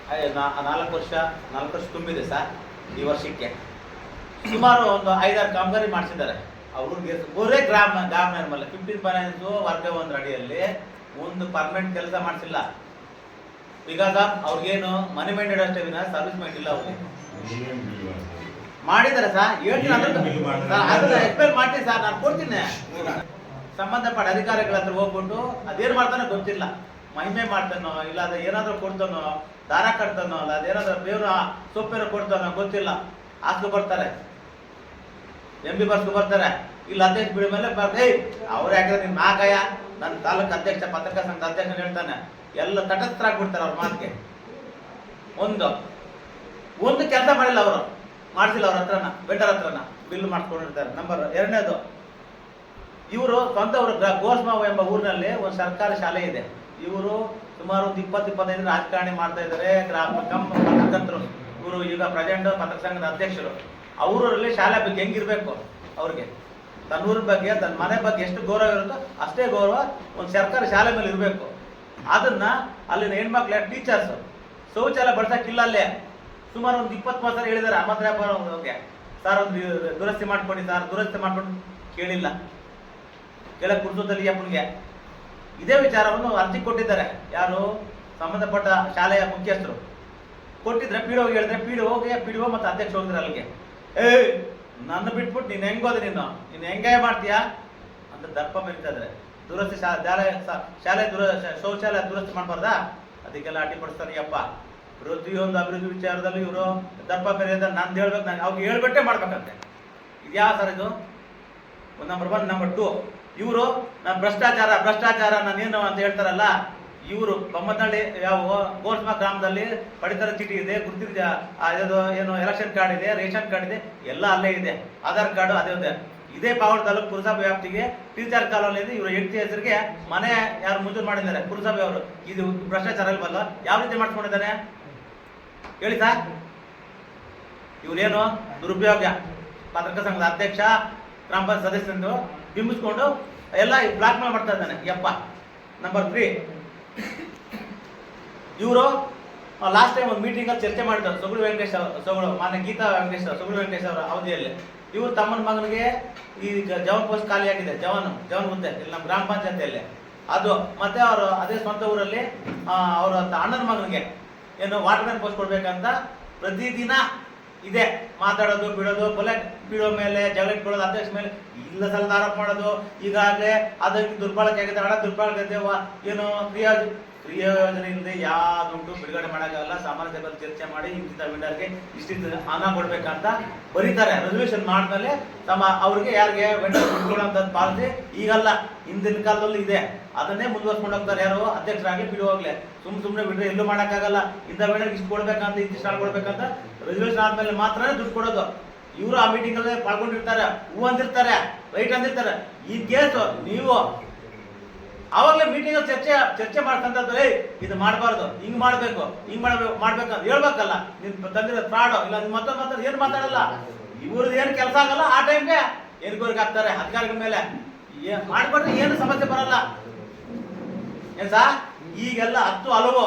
ನಾಲ್ಕು ವರ್ಷ ನಾಲ್ಕು ವರ್ಷ ತುಂಬಿದೆ ಸರ್ ಈ ವರ್ಷಕ್ಕೆ. ಸುಮಾರು ಒಂದು ಐದಾರು ಕಾಮಗಾರಿ ಮಾಡಿಸಿದ್ದಾರೆ. ಅವ್ರಿಗೆ ಬರೇ ಗ್ರಾಮ ಗ್ರಾಮ ನಿರ್ಮಲ್ಲ ಫಿಫ್ಟೀನ್ ಫೈನಾನ್ಸ್ ವರ್ಗ ಒಂದು ಅಡಿಯಲ್ಲಿ ಒಂದು ಪರ್ಮನೆಂಟ್ ಕೆಲಸ ಮಾಡಿಸಿಲ್ಲ. ಬಿಕಾಸ್ ಆಫ್ ಅವ್ರಿಗೇನು ಮನಿ ಮೈಂಡೆಡ್ ಅಷ್ಟೇ ವಿನ ಸರ್ವಿಸ್ ಮೈಂಡ್ ಇಲ್ಲ ಅವ್ರಿಗೆ. ಮಾಡಿದ್ದಾರೆ ಸರ್ ಹೇಳ್ತೀನಿ ಅದನ್ನ ಎಕ್ಸ್ಪ್ಲೇನ್ ಮಾಡ್ತೀನಿ ಸರ್ ನಾನು ಕೊಡ್ತೀನಿ. ಸಂಬಂಧಪಟ್ಟ ಅಧಿಕಾರಿಗಳ ಹತ್ರ ಹೋಗ್ಬಿಟ್ಟು ಅದೇನ್ ಮಾಡ್ತಾನೋ ಗೊತ್ತಿಲ್ಲ. ಮಹಿಮೆ ಮಾಡ್ತಾನೋ ಇಲ್ಲ ಅದ ಏನಾದ್ರೂ ಕೊಡ್ತಾನೋ ದಾರ ಕಟ್ತಾನೋ ಅಲ್ಲ, ಅದೇನಾದ್ರೂ ಬೇವ್ರ ಸೊಪ್ಪೇನೋ ಕೊಡ್ತಾನೋ ಗೊತ್ತಿಲ್ಲ. ಹಾಸ್ಲು ಬರ್ತಾರೆ ಎಂ ಬಿ ಬರ್ಸ್ಕೊ ಬರ್ತಾರೆ ಇಲ್ಲಿ ಅಧ್ಯಕ್ಷ ಬಿಡ ಮೇಲೆ ಬರ್ದೆ ಅವ್ರು ಯಾಕಂದ್ರೆ ನಿಮ್ ನಾಗಯ್ಯ ನನ್ನ ತಾಲೂಕು ಅಧ್ಯಕ್ಷ ಪತ್ರಿಕಾ ಸಂಘದ ಅಧ್ಯಕ್ಷ ಹೇಳ್ತಾನೆ. ಎಲ್ಲ ತಟಸ್ಥರಾಗ್ಬಿಡ್ತಾರೆ ಅವ್ರ ಮಾತಿಗೆ. ಒಂದು ಒಂದು ಕೆಲಸ ಮಾಡಿಲ್ಲ ಅವರು. ಮಾಡಿಸಿಲ್ಲ ಅವ್ರ ಹತ್ರನ ಬೆಟರ್ ಹತ್ರನ. ಬಿಲ್ ಮಾಡಿಸ್ಕೊಂಡಿರ್ತಾರೆ. ನಂಬರ್ ಎರಡನೇದು, ಇವರು ಸ್ವಂತ ಅವರು ಗೋಸ್ಮಾವು ಎಂಬ ಊರಿನಲ್ಲಿ ಒಂದು ಸರ್ಕಾರಿ ಶಾಲೆ ಇದೆ. ಇವರು ಸುಮಾರು ಒಂದು ಇಪ್ಪತ್ತು, ಇಪ್ಪತ್ತೈದು ರಾಜಕಾರಣಿ ಮಾಡ್ತಾ ಇದ್ದಾರೆ. ಗ್ರಾಮ ಪತ್ರಕರ್ತರು, ಇವರು ಈಗ ಪ್ರೆಸಿಡೆಂಟ್ ಪತ್ರಕ ಸಂಘದ ಅಧ್ಯಕ್ಷರು. ಅವರಲ್ಲಿ ಶಾಲೆ ಬಗ್ಗೆ ಹೆಂಗಿರ್ಬೇಕು ಅವ್ರಿಗೆ? ತನ್ನ ಊರ ಬಗ್ಗೆ, ತನ್ನ ಮನೆ ಬಗ್ಗೆ ಎಷ್ಟು ಗೌರವ ಇರುತ್ತೋ ಅಷ್ಟೇ ಗೌರವ ಒಂದು ಸರ್ಕಾರಿ ಶಾಲೆ ಮೇಲೆ ಇರಬೇಕು. ಅದನ್ನ ಅಲ್ಲಿನ ಹೆಣ್ಮಕ್ಳ ಟೀಚರ್ಸ್ ಶೌಚಾಲಯ ಬಳಸಕ್ಕಿಲ್ಲ ಅಲ್ಲೇ. ಸುಮಾರು ಒಂದು ಇಪ್ಪತ್ತು ಸಲ ಹೇಳಿದ್ದಾರೆ ಅವ್ರಿಗೆ. ಸರ್ ಒಂದು ದುರಸ್ತಿ ಮಾಡ್ಕೊಂಡಿದ್ದಾರೆ ದುರಸ್ತಿ ಮಾಡ್ಕೊಂಡು. ಕೇಳಿಲ್ಲ. ಕೆಲ ಕುರ್ತದಲ್ಲಿ ಅಪ್ಪನಿಗೆ ಇದೇ ವಿಚಾರವನ್ನು ಅರ್ಜಿ ಕೊಟ್ಟಿದ್ದಾರೆ. ಯಾರು? ಸಂಬಂಧಪಟ್ಟ ಶಾಲೆಯ ಮುಖ್ಯಸ್ಥರು. ಕೊಟ್ಟಿದ್ರೆ ಪಿ ಹೋಗಿ ಹೇಳಿದ್ರೆ ಪಿ ಹೋಗಿ ಪಿ ಡಿ ಮತ್ತೆ ಅಧ್ಯಕ್ಷ ಹೋಗಿದ್ರೆ ಅಲ್ಲಿಗೆ. ಏ ನನ್ನ ಬಿಟ್ಬಿಟ್ಟು ನೀನು ಹೆಂಗೋದೆ ನೀನು? ನೀನು ಹೆಂಗಾಯ ಮಾಡ್ತೀಯಾ? ಅಂತ ದರ್ಪ ಮೆರಿತಾ ದುರಸ್ತಿ ಶಾಲೆ ಶಾಲೆ ದುರ ಶೌಚಾಲಯ ದುರಸ್ತಿ ಮಾಡಬಾರ್ದಾ? ಅದಕ್ಕೆಲ್ಲ ಅಡ್ಡಿಪಡಿಸ್ತಾರೆ ಅಪ್ಪ ಪ್ರತಿಯೊಂದು ಅಭಿವೃದ್ಧಿ ವಿಚಾರದಲ್ಲಿ ಇವರು ದರ್ಪ ಬೆರೆಯೋದ ನಾನು ಹೇಳ್ಬೇಕು, ನಾನು ಅವ್ರಿಗೆ ಹೇಳ್ಬಿಟ್ಟೆ ಮಾಡ್ಬೇಕಂತೆ. ಇದ್ಯಾ ಸರ್ ಇದು? ನಂಬರ್ ಒನ್ ನಂಬರ್ ಟು ಇವರು, ನಾನು ಭ್ರಷ್ಟಾಚಾರ ಭ್ರಷ್ಟಾಚಾರ ನಾನೇನು ಅಂತ ಹೇಳ್ತಾರಲ್ಲ, ಇವರು ಬೊಮ್ಮನಹಳ್ಳಿ ಯಾವ ಗೋಸ್ಮಾ ಗ್ರಾಮದಲ್ಲಿ ಪಡಿತರ ಚೀಟಿ ಇದೆ ಗುರುತಿನ ಏನು ಎಲೆಕ್ಷನ್ ಕಾರ್ಡ್ ಇದೆ, ರೇಷನ್ ಕಾರ್ಡ್ ಇದೆ, ಎಲ್ಲ ಅಲ್ಲೇ ಇದೆ. ಆಧಾರ್ ಕಾರ್ಡು ಅದೇ ಇದೆ. ಇದೇ ಪಾವಡ ತಾಲೂಕು ಪುರಸಭೆ ವ್ಯಾಪ್ತಿಗೆ ಟೀಚರ್ ಕಾಲೋನಿಯಲ್ಲಿ ಇವರು ಹೆಂಡತಿ ಹೆಸರಿಗೆ ಮನೆ ಯಾರು ಮಂಜೂರು ಮಾಡಿದ್ದಾರೆ, ಪುರಸಭೆ ಅವರು. ಇದು ಭ್ರಷ್ಟಾಚಾರ ಇಲ್ವಲ್ಲ ಯಾವ ರೀತಿ ಮಾಡ್ಕೊಂಡಿದ್ದಾರೆ ಹೇಳಿ ಸರ್. ಇವರೇನು ದುರುಪಯೋಗ. ಪತ್ರಿಕಾ ಸಂಘದ ಅಧ್ಯಕ್ಷ, ಗ್ರಾಮ ಪಂಚಾಯತ್ ಸದಸ್ಯರು ಬಿಂಬಿಸ್ಕೊಂಡು ಎಲ್ಲ ಬ್ಲಾಕ್ ಮೇಲ್ ಮಾಡ್ತಾ ಇದ್ದಾನೆ, ಯಪ್ಪ. ನಂಬರ್ ತ್ರೀ ಇವರು ಲಾಸ್ಟ್ ಟೈಮ್ ಒಂದು ಮೀಟಿಂಗಲ್ಲಿ ಚರ್ಚೆ ಮಾಡ್ತಾರೆ ಸೊಗಡು ವೆಂಕಟೇಶ್ ಅವರು ಮಾನ್ಯ ಗೀತಾ ವೆಂಕಟೇಶ್ ಸೊಗಡು ವೆಂಕಟೇಶ್ ಅವರ ಅವಧಿಯಲ್ಲಿ. ಇವರು ತಮ್ಮನ ಮಗನಿಗೆ ಈ ಜವನ್ ಪೋಸ್ಟ್ ಖಾಲಿಯಾಗಿದೆ ಜವಾನ್, ಜವನ್ ಹುದ್ದೆ ಇಲ್ಲಿ ನಮ್ಮ ಗ್ರಾಮ ಪಂಚಾಯತಿಯಲ್ಲಿ. ಅದು, ಮತ್ತೆ ಅವರು ಅದೇ ಸ್ವಂತ ಊರಲ್ಲಿ ಅವರ ಅಣ್ಣನ ಮಗನಿಗೆ, ಏನು ವಾಟರ್ಮ್ಯಾನ್ ಪೋಸ್ಟ್ ಕೊಡಬೇಕಂತ ಪ್ರತಿದಿನ ಇದೆ. ಮಾತಾಡೋದು, ಬಿಡೋದು ಬುಲೆಟ್ ಬೀಳೋ ಮೇಲೆ, ಜಗಳ ಇಟ್ಕೊಳ್ಳೋದು, ಅಧ್ಯಕ್ಷ ಮೇಲೆ ಇಲ್ಲ ಸಲದ ಆರೋಪ ಮಾಡೋದು. ಈಗಾಗಲೇ ಅದಕ್ಕೆ ದುರ್ಬಳಕೆ ಆಗಿದೆ. ಹಣ ದುರ್ಬಳಕೆ ಆಗಿದೆ ಏನು ಕ್ರಿಯಾ ಕ್ರಿಯಾ ಯೋಜನೆಯಿಂದ ಯಾವ್ದು ದುಡ್ಡು ಬಿಡುಗಡೆ ಮಾಡೋಕ್ಕಾಗಲ್ಲ. ಸಾಮಾನ್ಯ ಸಭೆಯಲ್ಲಿ ಚರ್ಚೆ ಮಾಡಿ ಇಂಥ ವಿಂಡರ್ಗೆ ಇಷ್ಟಿಂತ ಹಣ ಕೊಡ್ಬೇಕಂತ ಬರೀತಾರೆ. ರೆಸಲ್ಯೂಷನ್ ಮಾಡಿದ್ಮೇಲೆ ತಮ್ಮ ಅವ್ರಿಗೆ ಯಾರಿಗೆ ವೆಂಡರ್ ಕೊಡೋಂಥದ್ದು ಪಾಲಿಸಿ ಈಗಲ್ಲ. ಹಿಂದಿನ ಕಾಲದಲ್ಲಿ ಇದೆ. ಅದನ್ನೇ ಮುಂದುವರ್ಸ್ಕೊಂಡು ಹೋಗ್ತಾರೆ ಯಾರು ಅಧ್ಯಕ್ಷರಾಗಲಿ ಬಿಡುವಾಗ್ಲೇ ಸುಮ್ ಸುಮ್ಮನೆ ಬಿಡ್ರೆ ಎಲ್ಲೂ ಮಾಡೋಕ್ಕಾಗಲ್ಲ. ಇಂಥ ವೇಳೆ ಇಷ್ಟು ಕೊಡ್ಬೇಕಂತ, ಇಂತಿಷ್ಟು ಹಣ ಕೊಡ್ಬೇಕಂತ ರೆಸಲ್ಯೂಷನ್ ಆದ್ಮೇಲೆ ಮಾತ್ರ ದುಡ್ಡು ಕೊಡೋದು. ಇವರು ಆ ಮೀಟಿಂಗ್ ಅಲ್ಲಿ ಪಾಲ್ಗೊಂಡಿರ್ತಾರೆ ಹೂ ಅಂದಿರ್ತಾರೆ ರೈಟ್ ಅಂದಿರ್ತಾರೆ. ಈ ಕೇಸ್ ನೀವು ಅವಾಗಲೇ ಮೀಟಿಂಗ್ ಚರ್ಚೆ ಚರ್ಚೆ ಮಾಡ್ತಂತಂದ್ರೆ ಇದು ಮಾಡಬಾರ್ದು, ಹಿಂಗ್ ಮಾಡ್ಬೇಕು ಹಿಂಗ್ ಮಾಡ್ಬೇಕು ಮಾಡ್ಬೇಕಂತ ಹೇಳ್ಬೇಕಲ್ಲ. ನಿನ್ ತಂದಿರೋ ಫ್ರಾಡು ಇಲ್ಲ ನೀನ್ ಮತ್ತೊಂದು ಮಾತಾಡ, ಏನ್ ಮಾತಾಡಲ್ಲ? ಇವ್ರದ್ದು ಏನ್ ಕೆಲಸ ಆಗಲ್ಲ ಆ ಟೈಮ್ಗೆ ಎನ್ಕ್ವೈರಿಗೆ ಹಾಕ್ತಾರೆ, ಅಧಿಕಾರಿಗಳ ಮೇಲೆ. ಏನು ಮಾಡ್ಕೊಟ್ರೆ ಏನು ಸಮಸ್ಯೆ ಬರಲ್ಲ. ಏನ್ ಸಾ? ಈಗೆಲ್ಲ ಹತ್ತು ಹಲವು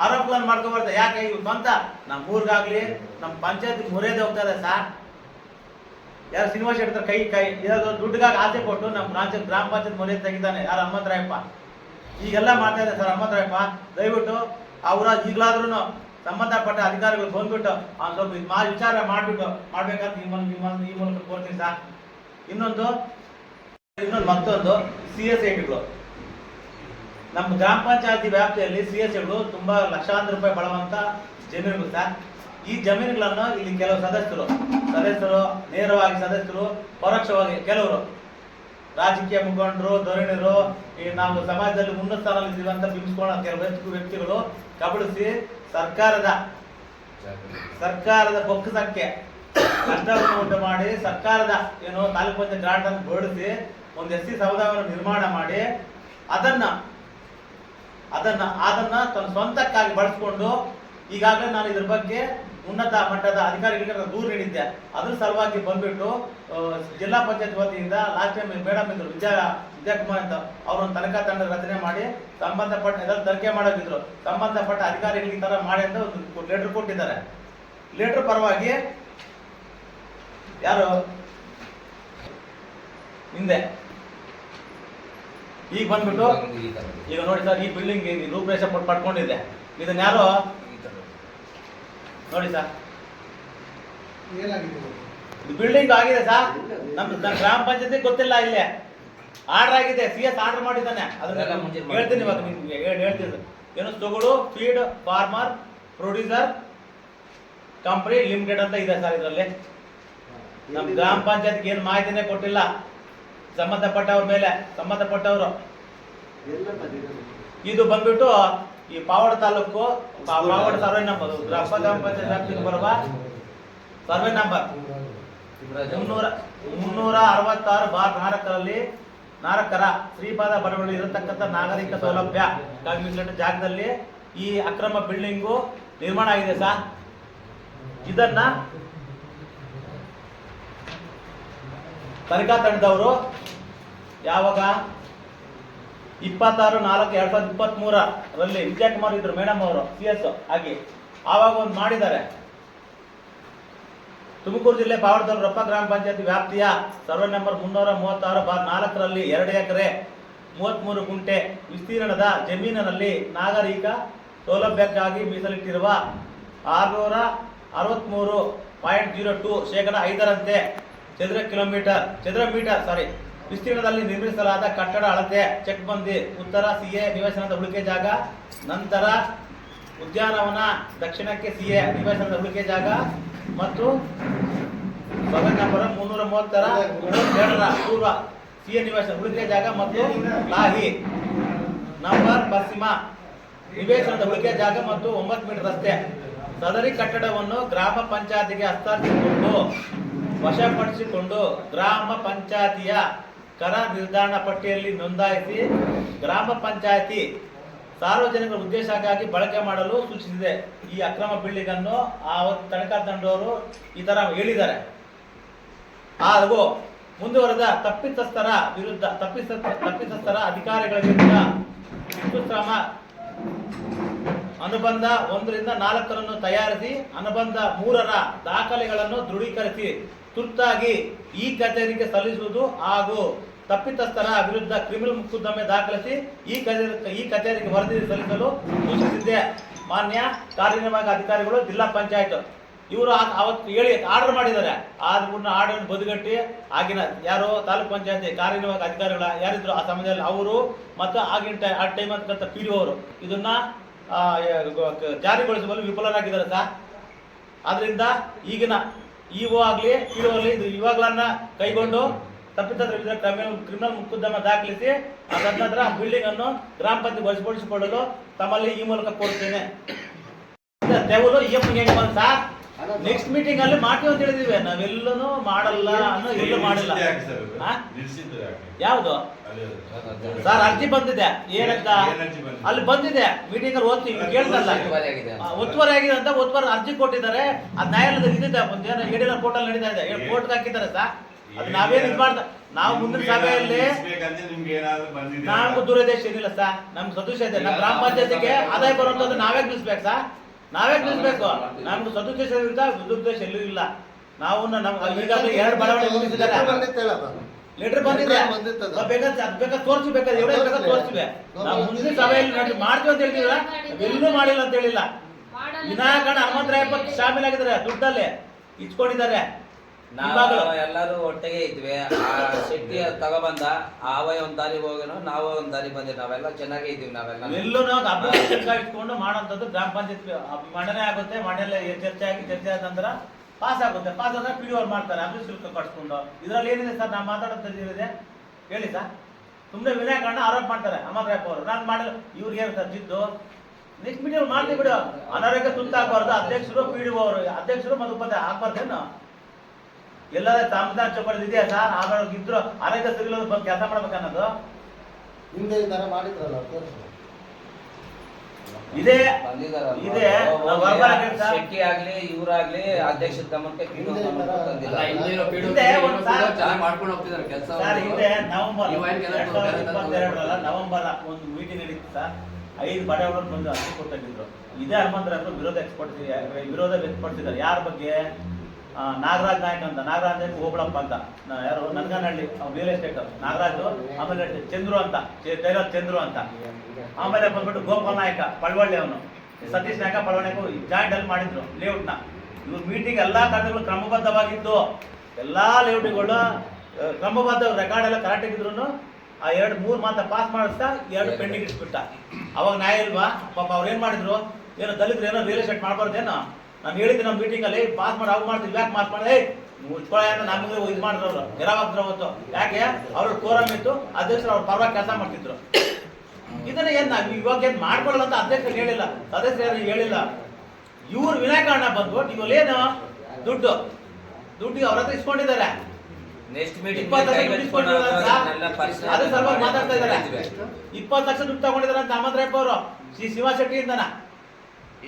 ಆರೋಪಗಳನ್ನು ಮಾಡ್ಕೊಬಾರ್ದು ಯಾಕೆ ಇವ್ ಸ್ವಂತ? ನಮ್ಮ ಊರ್ಗಾಗ್ಲಿ ನಮ್ಮ ಪಂಚಾಯತ್ ಮುರಿಯೋದೇ ಇದೆ ಸರ್. ಯಾರು ಶ್ರೀನಿವಾಸ ಶೆಟ್ಟರ್ ಕೈ ಕೈ ಇರೋದು ದುಡ್ಡಿಗಾಗಿ ಆಸೆ ಕೊಟ್ಟು ನಮ್ಮ ರಾಜ್ಯ ಗ್ರಾಮ ಪಂಚಾಯತ್ ಮೊರೆ ತೆಗಿತಾನೆ. ಯಾರು ಹನುಮಂತರಾಯಪ್ಪ? ಈಗೆಲ್ಲ ಮಾಡ್ತಾ ಇದೆ ಸರ್ ಹನುಮಂತರಾಯಪ್ಪ. ದಯವಿಟ್ಟು ಅವರ ಈಗಲಾದ್ರೂ ಸಂಬಂಧಪಟ್ಟ ಅಧಿಕಾರಿಗಳು ಬಂದ್ಬಿಟ್ಟು ಅವ್ನು ಸ್ವಲ್ಪ ಮಾ, ವಿಚಾರ ಮಾಡ್ಬಿಟ್ಟು ಮಾಡ್ಬೇಕಂತ ಈ ಮೂಲಕ- ಈ ಮೂಲಕ ಕೋರ್ತೀನಿ ಸರ್. ಇನ್ನೊಂದು ಇನ್ನೊಂದು ಮತ್ತೊಂದು ಸಿ ಎಸ್ ಐಟಿಗಳು ನಮ್ಮ ಗ್ರಾಮ ಪಂಚಾಯತಿ ವ್ಯಾಪ್ತಿಯಲ್ಲಿ ಸಿ ಎಸ್ಗಳು ತುಂಬಾ ಲಕ್ಷಾಂತರ ರೂಪಾಯಿ ಬಳವಂತ ಜಮೀನುಗಳು ಸರ್. ಈ ಜಮೀನುಗಳನ್ನು ಇಲ್ಲಿ ಕೆಲವು ಸದಸ್ಯರು ಸದಸ್ಯರು, ನೇರವಾಗಿ ಸದಸ್ಯರು, ಪರೋಕ್ಷವಾಗಿ ಕೆಲವರು, ರಾಜಕೀಯ ಮುಖಂಡರು ಧೋರಣೆರು ಈ ನಾವು ಸಮಾಜದಲ್ಲಿ ಉನ್ನತ ಸ್ಥಾನದಲ್ಲಿ ಇದ್ದೀವಿ ಅಂತ ಬಿಂಬಿಸ್ಕೊಳ್ಳೋ ಕೆಲವು ವ್ಯಕ್ತಿ- ವ್ಯಕ್ತಿಗಳು ಕಬಳಿಸಿ ಸರ್ಕಾರದ ಸರ್ಕಾರದ ಬೊಕ್ಕಸಕ್ಕೆ ಕಷ್ಟವನ್ನು ಉಂಟು ಮಾಡಿ ಸರ್ಕಾರದ ಏನು ತಾಲೂಕು ಪಂಚಾಯತ್ ಅನ್ನು ಹೊರಡಿಸಿ ಒಂದು ಎಸ್ ಸಿ ಸಮುದಾಯವನ್ನು ನಿರ್ಮಾಣ ಮಾಡಿ ಅದನ್ನ ಅದನ್ನ ಅದನ್ನ ತನ್ನ ಸ್ವಂತಕ್ಕಾಗಿ ಬಳಸ್ಕೊಂಡು ಈಗಾಗಲೇ ನಾನು ಇದ್ರ ಬಗ್ಗೆ ಉನ್ನತ ಮಟ್ಟದ ಅಧಿಕಾರಿಗಳಿಗೆ ನಾನು ದೂರು ನೀಡಿದ್ದೆ. ಅದ್ರ ಸಲುವಾಗಿ ಬಂದ್ಬಿಟ್ಟು ಜಿಲ್ಲಾ ಪಂಚಾಯತ್ ವತಿಯಿಂದ ಲಾಸ್ಟ್ ಟೈಮ್ ಮೇಡಮ್ ಇದ್ರು, ವಿದ್ಯಾ, ವಿದ್ಯಾಕುಮಾರ್ ಅಂತ ಅವರೊಂದು ತನಿಖಾ ತಂಡ ರಚನೆ ಮಾಡಿ ಸಂಬಂಧಪಟ್ಟ ಎಲ್ಲ ತನಿಖೆ ಮಾಡೋದಿದ್ರು, ಸಂಬಂಧಪಟ್ಟ ಅಧಿಕಾರಿಗಳಿಗೆ ತರ ಮಾಡಿ ಅಂತ ಒಂದು ಲೆಟರ್ ಕೊಟ್ಟಿದ್ದಾರೆ. ಲೆಟರ್ ಪರವಾಗಿ ಯಾರು? ಹಿಂದೆ ಈಗ ಬಂದ್ಬಿಟ್ಟು ಈಗ ನೋಡಿ ಸರ್ ಈ ಬಿಲ್ಡಿಂಗ್ ರೂಪರೇಷ ಪಡ್ಕೊಂಡಿದೆ. ಇದನ್ನ ಯಾರು? ನೋಡಿ ಸರ್. ಏನಾಗಿದೆ? ಇದು ಬಿಲ್ಡಿಂಗ್ ಆಗಿದೆ ಸರ್. ನಮ್ ಗ್ರಾಮ ಪಂಚಾಯತಿ ಗೊತ್ತಿಲ್ಲ ಇಲ್ಲೇ. ಆರ್ಡರ್ ಆಗಿದೆ. ಸಿ ಎಸ್ ಆರ್ಡರ್ ಮಾಡಿದ್ದಾನೆ. ಹೇಳ್ತೀನಿ ಇವಾಗ ನಿಮ್ಗೆ. ಹೇಳ್- ಹೇಳ್ತೀನಿ ಏನು ತೊಗೊಳು feed farmer producer company limited ಅಂತ ಇದೆ ಸರ್ ಇದರಲ್ಲಿ. ನಮ್ ಗ್ರಾಮ ಪಂಚಾಯತ್ಗೆ ಏನು ಮಾಹಿತಿನೇ ಕೊಟ್ಟಿಲ್ಲ. ಸಂಬಂಧಪಟ್ಟವ್ರ ಮೇಲೆ ಸಂಬಂಧಪಟ್ಟವರು. ಇದು ಬಂದ್ಬಿಟ್ಟು ಈ ಪಾವಡ ತಾಲೂಕು ಪಾವಡ ಸರ್ವೆ ನಂಬರ್. ಗ್ರಾಮ ಪಂಚಾಯತ್ ವ್ಯಾಪ್ತಿಗೆ ಬರುವ. Survey number. ಮುನ್ನೂರ ಮುನ್ನೂರ ಅರವತ್ತಾರು ಬಾರ್ ನಾರಕರಲ್ಲಿ ನಾರಕರ ಶ್ರೀಪಾದ ಬಡವಳಿ ಇರತಕ್ಕಂಥ ನಾಗರಿಕ ಸೌಲಭ್ಯ. ಜಾಗದಲ್ಲಿ ಈ ಅಕ್ರಮ ಬಿಲ್ಡಿಂಗು ನಿರ್ಮಾಣ ಆಗಿದೆ ಸರ್. ಇದನ್ನ ತನಿಖಾ ತಂಡದವರು ಯಾವಾಗ? ಇಪ್ಪತ್ತಾರು, ನಾಲ್ಕು, ಎರಡ್ ಸಾವಿರದ ಇಪ್ಪತ್ತ್ ಮೂರರಲ್ಲಿ ವಿಜಯಕುಮಾರ್ ಇದ್ರು ಮೇಡಮ್ ಅವರು ಸಿ ಎಸ್ ಆಗಿ. ಆವಾಗ ಒಂದು ಮಾಡಿದ್ದಾರೆ. ತುಮಕೂರು ಜಿಲ್ಲೆ ಪಾವಡದಲ್ಲಿ ರಪ್ಪ ಗ್ರಾಮ ಪಂಚಾಯತ್ ವ್ಯಾಪ್ತಿಯ ಸರ್ವೆ ನಂಬರ್ ಮುನ್ನೂರ ಮೂವತ್ತಾರು ಬಾರ್ ನಾಲ್ಕರಲ್ಲಿ ಎರಡು ಎಕರೆ ಮೂವತ್ತ್ಮೂರು ಗುಂಟೆ ವಿಸ್ತೀರ್ಣದ ಜಮೀನಿನಲ್ಲಿ ನಾಗರಿಕ ಸೌಲಭ್ಯಕ್ಕಾಗಿ ಮೀಸಲಿಟ್ಟಿರುವ ಆರುನೂರ ಅರವತ್ತ್ಮೂರು ಪಾಯಿಂಟ್ ಜೀರೋ ಟು ಶೇಕಡ ಐದರಂತೆ ಚದರ ಕಿಲೋಮೀಟರ್, ಚದರ ಮೀಟರ್ ಸಾರಿ ವಿಸ್ತೀರ್ಣದಲ್ಲಿ ನಿರ್ಮಿಸಲಾದ ಕಟ್ಟಡ ಅಳತೆ ಚೆಕ್ ಬಂದಿ. ಉತ್ತರ ಸಿಎ ನಿವೇಶನದ ಉಳಿಕೆ ಜಾಗ, ನಂತರ ಉದ್ಯಾನವನ, ದಕ್ಷಿಣಕ್ಕೆ ಸಿಎ ನಿವೇಶನದ ಉಳಿಕೆ ಜಾಗ, ಮತ್ತು ಮುನ್ನೂರ ಮೂವತ್ತರ ಎರಡರ ಪೂರ್ವ ಸಿಎ ನಿವೇಶನ ಉಳಿಕೆ ಜಾಗ ಮತ್ತು ಲಾಹಿ. ನಂಬರ್ ಪಶ್ಚಿಮ, ನಿವೇಶನದ ಉಳಿಕೆ ಜಾಗ ಮತ್ತು ಒಂಬತ್ತು ಮೀಟರ್ ರಸ್ತೆ. ಸದರಿ ಕಟ್ಟಡವನ್ನು ಗ್ರಾಮ ಪಂಚಾಯತಿಗೆ ಹಸ್ತಾಂತರಿಸಿಕೊಂಡು ವಶಪಡಿಸಿಕೊಂಡು ಗ್ರಾಮ ಪಂಚಾಯತಿಯ ಕರ ನಿರ್ಧಾರಣ ಪಟ್ಟಿಯಲ್ಲಿ ನೋಂದಾಯಿಸಿ ಗ್ರಾಮ ಪಂಚಾಯತಿ ಸಾರ್ವಜನಿಕರ ಉದ್ದೇಶಕ್ಕಾಗಿ ಬಳಕೆ ಮಾಡಲು ಸೂಚಿಸಿದೆ. ಈ ಅಕ್ರಮ ಬಿಲ್ಡಿಂಗ್ ಅನ್ನು ಆ ತನಿಖಾ ತಂಡವರು ಈ ತರ ಹೇಳಿದ್ದಾರೆ. ಹಾಗೂ ಮುಂದುವರೆದ ತಪ್ಪಿತಸ್ಥರ ವಿರುದ್ಧ ತಪ್ಪಿಸ, ತಪ್ಪಿತಸ್ಥರ ಅಧಿಕಾರಿಗಳ ವಿರುದ್ಧ ಕ್ರಮ ಅನುಬಂಧ ಒಂದರಿಂದ ನಾಲ್ಕರನ್ನು ತಯಾರಿಸಿ ಅನುಬಂಧ ಮೂರರ ದಾಖಲೆಗಳನ್ನು ದೃಢೀಕರಿಸಿ ತುರ್ತಾಗಿ ಈ ಕಚೇರಿಗೆ ಸಲ್ಲಿಸುವುದು ಹಾಗೂ ತಪ್ಪಿತಸ್ಥರ ವಿರುದ್ಧ ಕ್ರಿಮಿನಲ್ ಮೊಕದ್ದಮೆ ದಾಖಲಿಸಿ ಈ ಕಚೇರಿ ಈ ಕಚೇರಿಗೆ ವರದಿ ಸಲ್ಲಿಸಲು ಸೂಚಿಸಿದ್ದೆ. ಮಾನ್ಯ ಕಾರ್ಯನಿರ್ವಾಹಕ ಅಧಿಕಾರಿಗಳು, ಜಿಲ್ಲಾ ಪಂಚಾಯತ್ ಇವರು ಅವತ್ತು ಹೇಳಿ ಆರ್ಡರ್ ಮಾಡಿದ್ದಾರೆ. ಆದ್ರೂ ಆರ್ಡರ್ ಬದುಗಟ್ಟಿ ಆಗಿನ ಯಾರು ತಾಲೂಕ್ ಪಂಚಾಯತಿ ಕಾರ್ಯನಿರ್ವಾಹಕ ಅಧಿಕಾರಿಗಳ ಯಾರಿದ್ರು ಆ ಸಮಯದಲ್ಲಿ ಅವರು ಮತ್ತು ಆಗಿನ ಟೈ ಆ ಟೈಮ್ ಅಂತಕ್ಕಂಥ ಪಿ ಡಿ ಅವರು ಇದನ್ನ ಜಾರಿಗೊಳಿಸುವಲ್ಲಿ ವಿಫಲರಾಗಿದ್ದಾರೆ ಸರ್. ಆದ್ರಿಂದ ಈಗಿನ ಇಒ ಆಗಲಿ ಪಿಒ ಆಗಲಿ, ಇದು ಇವಾಗ್ಲನ್ನ ಕೈಗೊಂಡು ವಿರುದ್ಧ ಕ್ರಿಮಿನಲ್ ಕ್ರಿಮಿನಲ್ ದಾಖಲಿಸಿ ಅದಾದ ಆ ಬಿಲ್ಡಿಂಗ್ ಅನ್ನು ಗ್ರಾಮ ಪಂಚಾಯತ್ ವಶಪಡಿಸಿಕೊಳ್ಳಲು ತಮ್ಮಲ್ಲಿ ಈ ಮೂಲಕ ಕೋರುತ್ತೇನೆ. ತೆವಲು ಹೆಂಗ್ ಬಂದ್ ಸರ್? ನೆಕ್ಸ್ಟ್ ಮೀಟಿಂಗ್ ಅಲ್ಲಿ ಮಾಡ್ತೀವಿ ಅಂತ ಹೇಳಿದೀವಿ. ನಾವೆಲ್ಲೂ ಮಾಡಲ್ಲ ಅನ್ನೋ ಎಲ್ಲೂ ಮಾಡಿಲ್ಲ. ಯಾವುದು? ಯಾವ್ದು ಸರ್ ಅರ್ಜಿ ಬಂದಿದೆ. ಏನಂತ? ಅಲ್ಲಿ ಬಂದಿದೆ. ಮೀಟಿಂಗ್ ಅಲ್ಲಿ ಓದ್ತೀವಿ. ಕೇಳ್ತಲ್ಲ. ಒತ್ತುವರಿ ಆಗಿದೆ. ಅಂತ. ಒತ್ತುವರಿ ಅರ್ಜಿ ಕೊಟ್ಟಿದ್ದಾರೆ. ಅದ್ ನ್ಯಾಯಾಲಯದ ಇದ್ದಿದೆ ಮುಂದೆ ಏಡಿನ ಕೋರ್ಟ್ ಅಲ್ಲಿ ನಡೀತಾ ಇದೆ. ಕೋರ್ಟ್ ಹಾಕಿದ್ದಾರೆ ಸರ್? ಅದು ನಾವೇನ್ ಇದು ಮಾಡ್ದ ನಾವು ಮುಂದಿನ ಸಭೆಯಲ್ಲಿ ನಾವು ದುರುದ್ದೇಶ ಏನಿಲ್ಲ ಸರ್. ನಮ್ಗೆ ಸದಸ್ಯ ಇದೆ. ನಮ್ಮ ಗ್ರಾಮ ಪಂಚಾಯತಿಗೆ ಆದಾಯ ಬರುವಂತ ನಾವೇ ಬಿಡಿಸ್ಬೇಕು ಸರ್. ನಾವೇ ನಿಲ್ಬೇಕು ನಮ್ಗೆ ಸದುದ್ದೇಶ ವಿರುದ್ಧ ದುರುದ್ದೇಶ ಎಲ್ಲೂ ಇಲ್ಲ. ನಾವು ನಮ್ಗೆ ಈಗಾಗಲೇ ಎರಡು ಬಡಾವಣೆ ಮುಗಿಸಿದ್ದಾರೆ. ಲೆಟರ್ ಬಂದಿದೆ. ಬೇಕಾದ್ರೆ ಅದ್ ಬೇಕಾದ್ರೆ ತೋರಿಸಿ ಬೇಕಾದ್ರೆ ಬೇಕಾದ್ರೆ ತೋರಿಸಿವೆ ನಾವು ಮುಂದಿನ ಸಭೆಯಲ್ಲಿ ನೋಡಿ ಮಾಡ್ತೀವಿ ಅಂತ ಹೇಳ್ತೀವಿ ಎಲ್ಲೂ ಮಾಡಿಲ್ಲ ಅಂತ ಹೇಳಿಲ್ಲ. ವಿನಾಕಾರಣ ಹನುಮಂತರಾಯಪ್ಪ ಶಾಮೀಲಾಗಿದ್ದಾರೆ ದುಡ್ಡಲ್ಲಿ ಇಚ್ಕೊಂಡಿದ್ದಾರೆ. ನಾವು ಎಲ್ಲರೂ ಒಟ್ಟಿಗೆ ಇದ್ವಿ. ಆ ಶೆಟ್ಟಿ ತಗೊಬಂದ ಆವಯ ಒಂದ್ ದಾರಿ ಹೋಗೋನು ನಾವು ಒಂದ್ ದಾರಿ ಬಂದ್ವಿ. ನಾವೆಲ್ಲ ಚೆನ್ನಾಗೇ ಇದ್ದೀವಿ ನಾವೆಲ್ಲ. ಎಲ್ಲೂ ನಾವು ಅಭಿವೃದ್ಧಿ ಇಟ್ಕೊಂಡು ಮಾಡೋಂಥದ್ದು ಗ್ರಾಮ ಪಂಚಾಯತ್ ಮಂಡನೆ ಆಗುತ್ತೆ. ಮಂಡನೆ ಚರ್ಚೆ ಆಗಿ ಚರ್ಚೆ ಆದ ನಂತರ ಪಾಸ್ ಆಗುತ್ತೆ. ಪಾಸ್ ಆದ್ರೆ ಪಿ ಅವ್ರು ಮಾಡ್ತಾರೆ. ಅಭಿವೃದ್ಧಿ ಶುಲ್ಕ ಕಟ್ಸ್ಕೊಂಡು. ಇದ್ರಲ್ಲಿ ಏನಿದೆ ಸರ್? ನಾವು ಮಾತಾಡೋದು ಏನಿದೆ ಹೇಳಿ ಸರ್. ಸುಮ್ಮನೆ ವಿನಾಕಾರಣ ಆರೋಪ ಮಾಡ್ತಾರೆ. ಅಮರಪ್ಪ ಅವರು. ನಾನು ಮಾಡಿಲ್ಲ. ಇವ್ರಿಗೆ ಏನು ಸರ್ ಜಿದ್ದು? ನೆಕ್ಸ್ಟ್ ಮೀಟಿಂಗ್ ಮಾಡ್ತೀವಿ ಬಿಡು. ಅನಾರೋಗ್ಯ ತುತ್ತಾಗಬಾರ್ದು. ಅಧ್ಯಕ್ಷರು ಪಿ ಡಿ ಅವರು. ಅಧ್ಯಕ್ಷರು ಮತ್ತು ಉಪಾಧ್ಯಾಯ ಆಗ್ಬಾರ್ದೇನು ಎಲ್ಲ ಸಂವಿಧಾನ ಚೌಕಟ್ಟು ಇದೆಯಾ ಸರ್? ಆರೋಗ್ಯ ಇದ್ರು ಆರೋಗ್ಯ ಸರಿಯಿಲ್ಲದ ಬಗ್ಗೆ ಕೆಲಸ ಮಾಡ್ಬೇಕನ್ನೋದು ಹಿಂದೆ ಈ ತರ ಮಾಡಿದ್ರಲ್ಲ ತೋರ್ಸು. ಇದೇ? ಇದೆ. ಶೆಟ್ಟಿ ಆಗ್ಲಿ ಇವ್ರಾಗ್ಲಿ ಅಧ್ಯಕ್ಷ ಗಮನಕ್ಕೆ ಮಾಡ್ಕೊಂಡು ಹೋಗ್ತಿದ್ದಾರೆ ಕೆಲಸ ಹಿಂದೆ ನವೆಂಬರ್ ಇಪ್ಪತ್ತೆರಡರಲ್ಲ ಒಂದು ಮೀಟಿಂಗ್ ನಡೀತು ಸರ್. ಐದು ಬಡವರು ಬಂದು ಅರ್ಜಿ ಕೊಟ್ಟಿದ್ರು ಇದೇ ಹನುಮಂತರಪ್ಪ ವಿರೋಧ ವ್ಯಕ್ತಪಡಿಸಿದ್ದಾರೆ ವಿರೋಧ ವ್ಯಕ್ತಪಡಿಸಿದ್ದಾರೆ. ಯಾರ ಬಗ್ಗೆ? ನಾಗರಾಜ್ ನಾಯಕ್ ಅಂತ. ನಾಗರಾಜ್ ನಾಯಕ್ ಹೋಬಳಪ್ಪ ಅಂತ. ಯಾರು? ನನ್ಗನಹಳ್ಳಿ. ರಿಯಲ್ ಎಸ್ಟೇಟ್ ನಾಗರಾಜ್, ಆಮೇಲೆ ಚಂದ್ರು ಅಂತ. ತೈಲ ಚಂದ್ರು ಅಂತ. ಆಮೇಲೆ ಬಂದ್ಬಿಟ್ಟು ಗೋಪಾಲ್ ನಾಯಕ, ಪಳ್ವಳ್ಳಿ ಅವನು. ಸತೀಶ್ ನಾಯಕ, ಪಳ್ವಳ್ಳಿ ಜಾಯಿಂಟ್ ಅಲ್ಲಿ ಮಾಡಿದ್ರು ಲೇಔಟ್ನ. ಇವ್ರ ಮೀಟಿಂಗ್ ಎಲ್ಲಾ ಕಾರ್ಯಗಳು ಕ್ರಮಬದ್ಧವಾಗಿತ್ತು ಎಲ್ಲಾ ಲೇಔಟ್ಗಳು ಕ್ರಮಬದ್ಧ ರೆಕಾರ್ಡ್ ಎಲ್ಲ ಕರೆಕ್ಟ್ ಇದ್ರು ಆ ಎರಡು ಮೂರು ಮಾತ್ರ ಪಾಸ್ ಮಾಡಿಸ್ತಾ ಎರಡು ಪೆಂಡಿಂಗ್ ಇಟ್ಬಿಟ್ಟ. ಅವಾಗ ನ್ಯಾಯ ಇಲ್ವಾ? ಪಾಪ ಅವ್ರು ಏನ್ ಮಾಡಿದ್ರು? ಏನೋ ದಲಿತರು ಏನೋ ರಿಯಲ್ ಎಸ್ಟೇಟ್ ಮಾಡ್ಬಾರ್ದೇನೋ? ನಾನು ಹೇಳಿದ್ದೆ ನಮ್ಮ ಮೀಟಿಂಗ್ ಅಲ್ಲಿ ಪಾಸ್ ಮಾಡಿ ಅವ್ ಮಾಡ್ತೀವಿ ಯಾಕೆ ಪಾಸ್ ಮಾಡಿ. ಮುಚ್ಕೊಳ್ಳ ನಮಗೆ ಇದು ಮಾಡಿದ್ರು ಅವರು ನೆರವಾಗ್ತಿದ್ರು ಅವತ್ತು. ಯಾಕೆ? ಅವ್ರ ಕೋರಮ್ ಇತ್ತು ಅಧ್ಯಕ್ಷರು ಅವ್ರ ಪರವಾಗಿ ಕೆಲಸ ಮಾಡ್ತಿದ್ರು. ಇದನ್ನ ಏನ್ ನಾವು ಇವಾಗ ಏನ್ ಮಾಡ್ಕೊಳ್ಳಲ್ಲ ಅಂತ ಅಧ್ಯಕ್ಷರು ಹೇಳಿಲ್ಲ. ಸದಸ್ಯರು ಹೇಳಿಲ್ಲ. ಇವ್ರು ವಿನಾಕಾರಣ ಬಂದು ನೀವಲ್ಲೇನು ದುಡ್ಡು? ದುಡ್ಡು ಅವ್ರ ಹತ್ರ ಇಸ್ಕೊಂಡಿದ್ದಾರೆ. ನೆಕ್ಸ್ಟ್ ಮೀಟಿಂಗ್ ಇಪ್ಪತ್ತು ಲಕ್ಷ ದುಡ್ಡು ಇಸ್ಕೊಂಡಿದ್ದಾರೆ ಸರ್. ಅದು ಮಾತಾಡ್ತಾ ಇದ್ದಾರೆ. ಇಪ್ಪತ್ತು ಲಕ್ಷ ದುಡ್ಡು ತಗೊಂಡಿದ್ದಾರೆ ಅಂತ ಅಮಂತರಪ್ಪ ಅವರು ಶ್ರೀ ಶಿವ ಶೆಟ್ಟಿಯಿಂದನ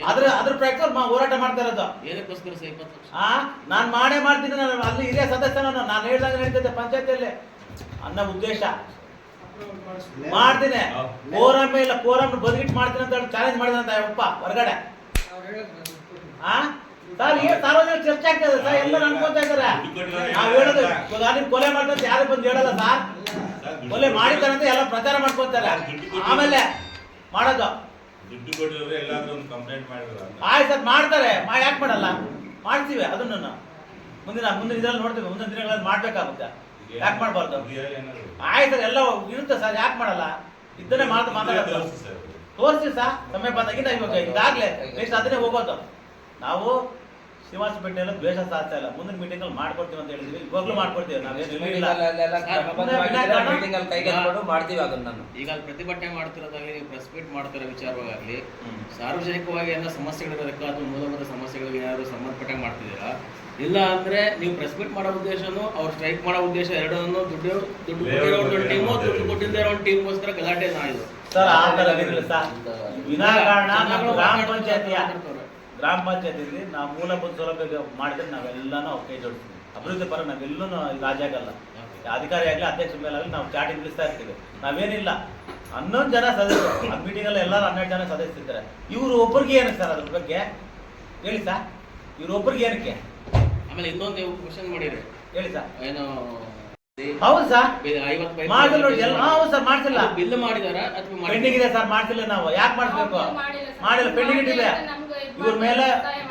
ಅದ್ರ ಅದ್ರ ಪ್ರಯತ್ನ ಮಾ- ಹೋರಾಟ ಮಾಡ್ತಾ ಇರೋದು. ಏನಕ್ಕೋಸ್ಕರ ಸರ್ ಇಪ್ಪತ್ತು ಲಕ್ಷ? ಆ? ನಾನ್ ಮಾಡೇ ಮಾಡ್ತೀನಿ ನಾನು ಅಲ್ಲಿ ಇದೇ ಸದಸ್ಯ ನಾನು ನಾನು ಹೇಳ್ದಂಗೆ ನಡೀತೈತೆ ಪಂಚಾಯತಿಯಲ್ಲಿ. ಅನ್ನೋ ಉದ್ದೇಶ. ಮಾಡ್ತೀನಿ. ಕೋರಂ ಇಲ್ಲ ಕೋರಂ ಬದುಕಿಟ್ಟು ಮಾಡ್ತೀನಿ ಅಂತ ಚಾಲೆಂಜ್ ಮಾಡಿದಂತ ಅಪ್ಪ ಹೊರಗಡೆ. ಆ? ಸರ್ ಏನ್ ಸಾರ್ವಜನಿಕ ಚರ್ಚೆ ಆಗ್ತದೆ ಸರ್ ಎಲ್ಲರೂ ಅನ್ಕೋತಾ ಇದ್ದಾರೆ. ನಾವ್ ಹೇಳೋದು ಇವಾಗ ನಿಮ್ ಕೊಲೆ ಮಾಡ್ತಾರೆ ಯಾರು ಬಂದು ಹೇಳಲ್ಲ ಸರ್? ಕೊಲೆ ಮಾಡಿದ್ದಾರೆ ಅಂತ ಎಲ್ಲ ಪ್ರಚಾರ ಮಾಡ್ಕೊತಾರೆ ಆಮೇಲೆ ಮಾಡೋದು. ದುಡ್ಡು ಕೊಟ್ಟಿರೋರು ಎಲ್ಲಾದ್ರೂ ಒಂದು ಕಂಪ್ಲೇಂಟ್ ಮಾಡಿದ್ರು ಆಯ್ತು ಸರ್ ಮಾಡ್ತಾರೆ. ಮಾಡಿ ಯಾಕೆ ಮಾಡಲ್ಲ? ಮಾಡ್ತೀವಿ ಅದನ್ನು ಮುಂದಿನ ಮುಂದಿನ ಇದ್ರಲ್ಲಿ ನೋಡ್ತೀವಿ ಮುಂದಿನ ದಿನಗಳಲ್ಲಿ ಮಾಡ್ಬೇಕಾಗುತ್ತೆ. ಯಾಕೆ ಮಾಡಬಾರ್ದು? ಆಯ್ತು ಸರ್ ಎಲ್ಲ ಇರುತ್ತೆ ಸರ್ ಯಾಕೆ ಮಾಡಲ್ಲ? ಇದನ್ನೇ ಮಾಡ್ತಾ ಮಾತಾಡೋದು. ತೋರಿಸಿ ಸರ್. ಸಮಯ ಬಂದಾಗಿಂದ ಇವಾಗ ಇದಾಗ್ಲೇ ನೆಕ್ಸ್ಟ್ ಅದನ್ನೇ ಹೋಗೋದು. ನಾವು ಶ್ರೀನಿವಾಸಪೇಟೆಯಲ್ಲಿ ದ್ವೇಷ ಸಾಧ್ಯ ಇಲ್ಲ. ಮುಂದಿನ ಮೀಟಿಂಗ್ ಅಲ್ಲಿ ಮಾಡ್ಕೊಡ್ತೀವಿ ಅಂತ ಹೇಳಿದ್ವಿ. ಇವಾಗಲೂ ಮಾಡ್ಕೊಡ್ತೀವಿ ನಾವೇನು ಇಲ್ಲ ಮೀಟಿಂಗ್ ಅಲ್ಲಿ ಕೈಗೆತ್ಕೊಂಡು ಮಾಡ್ತೀವಿ ಅದನ್ನ ನಾನು ಈಗ ಪ್ರತಿಭಟನೆ ಮಾಡ್ತಿರೋದಾಗ್ಲಿ ನೀವು ಪ್ರೆಸ್ ಮೀಟ್ ಮಾಡ್ತಿರೋ ವಿಚಾರವಾಗಲಿ ಸಾರ್ವಜನಿಕವಾಗಿ ಏನೋ ಸಮಸ್ಯೆಗಳಿರೋದಕ್ಕೆ ಅಥವಾ ಮೂಲಭೂತ ಸಮಸ್ಯೆಗಳಿಗೆ ಏನಾದ್ರು ಸಂಬಂಧಪಟ್ಟ ಮಾಡ್ತಿದ್ದೀರಾ? ಇಲ್ಲ ಅಂದ್ರೆ ನೀವು ಪ್ರೆಸ್ ಮೀಟ್ ಮಾಡೋ ಉದ್ದೇಶನು ಅವ್ರು ಸ್ಟ್ರೈಕ್ ಮಾಡೋ ಉದ್ದೇಶ ಎರಡನ್ನೂ ದುಡ್ಡು ದುಡ್ಡು ಕೊಟ್ಟಿರೋ ಟೀಮು ದುಡ್ಡು ಕೊಟ್ಟಿದ್ದೇ ಒಂದು ಟೀಮ್ಗೋಸ್ಕರ ಗಲಾಟೆ ಸರ್ ಆ ಥರ ವಿನಾಕಾರಣ ಗ್ರಾಮ ಪಂಚಾಯತಿಯ ಗ್ರಾಮ ಪಂಚಾಯತಿಯಲ್ಲಿ ನಾವು ಮೂಲಭೂತ ಸೌಲಭ್ಯ ಮಾಡಿದ್ರೆ ನಾವೆಲ್ಲನೂ ಅವ್ರ ಕೈ ಜೋಡಿಸ್ತೀವಿ. ಅಭಿವೃದ್ಧಿ ಪರ ನಾವೆಲ್ಲೂ ರಾಜಾಗಲ್ಲ ಅಧಿಕಾರಿ ಆಗಲಿ ಅಧ್ಯಕ್ಷ ಮೇಲೆ ಆಗಲಿ ನಾವು ಚಾಟಿ ನಿಲ್ಲಿಸ್ತಾ ಇರ್ತೀವಿ. ನಾವೇನಿಲ್ಲ. ಹನ್ನೊಂದು ಜನ ಸದಸ್ಯರು. ಆ ಮೀಟಿಂಗಲ್ಲಿ ಎಲ್ಲರೂ ಹನ್ನೆರಡು ಜನ ಸದಸ್ಯರಿದ್ದಾರೆ ಇವರು ಒಬ್ಬರಿಗೆ ಏನಕ್ಕೆ ಸರ್ ಅದ್ರ ಬಗ್ಗೆ? ಹೇಳಿ ಸರ್. ಇವ್ರು ಒಬ್ಬರಿಗೆ ಏನಕ್ಕೆ? ಆಮೇಲೆ ಇನ್ನೊಂದು ಕ್ವಶನ್ ಮಾಡಿರಿ ಹೇಳಿ ಸರ್. ಏನು ಹೌದು? ಸರ್ ಮಾಡಿಲ್ಲ ನೋಡಿ ಎಲ್ಲ ಹೌದು ಸರ್ ಮಾಡ್ಸಿಲ್ಲ. ಬಿಲ್ ಮಾಡಿದಾರ ಪೆಂಡಿಂಗ್ ಇದೆ ಸರ್ ಮಾಡ್ಸಿಲ್ಲ ನಾವು. ಯಾಕೆ ಮಾಡಿಸ್ಬೇಕು? ಮಾಡಿಲ್ಲ ಮಾಡಿಲ್ಲ ಪೆಂಡಿಂಗ್ ಇಟ್ಟಿದೆ. ನಮ್ಗೆ ಇವ್ರ ಮೇಲೆ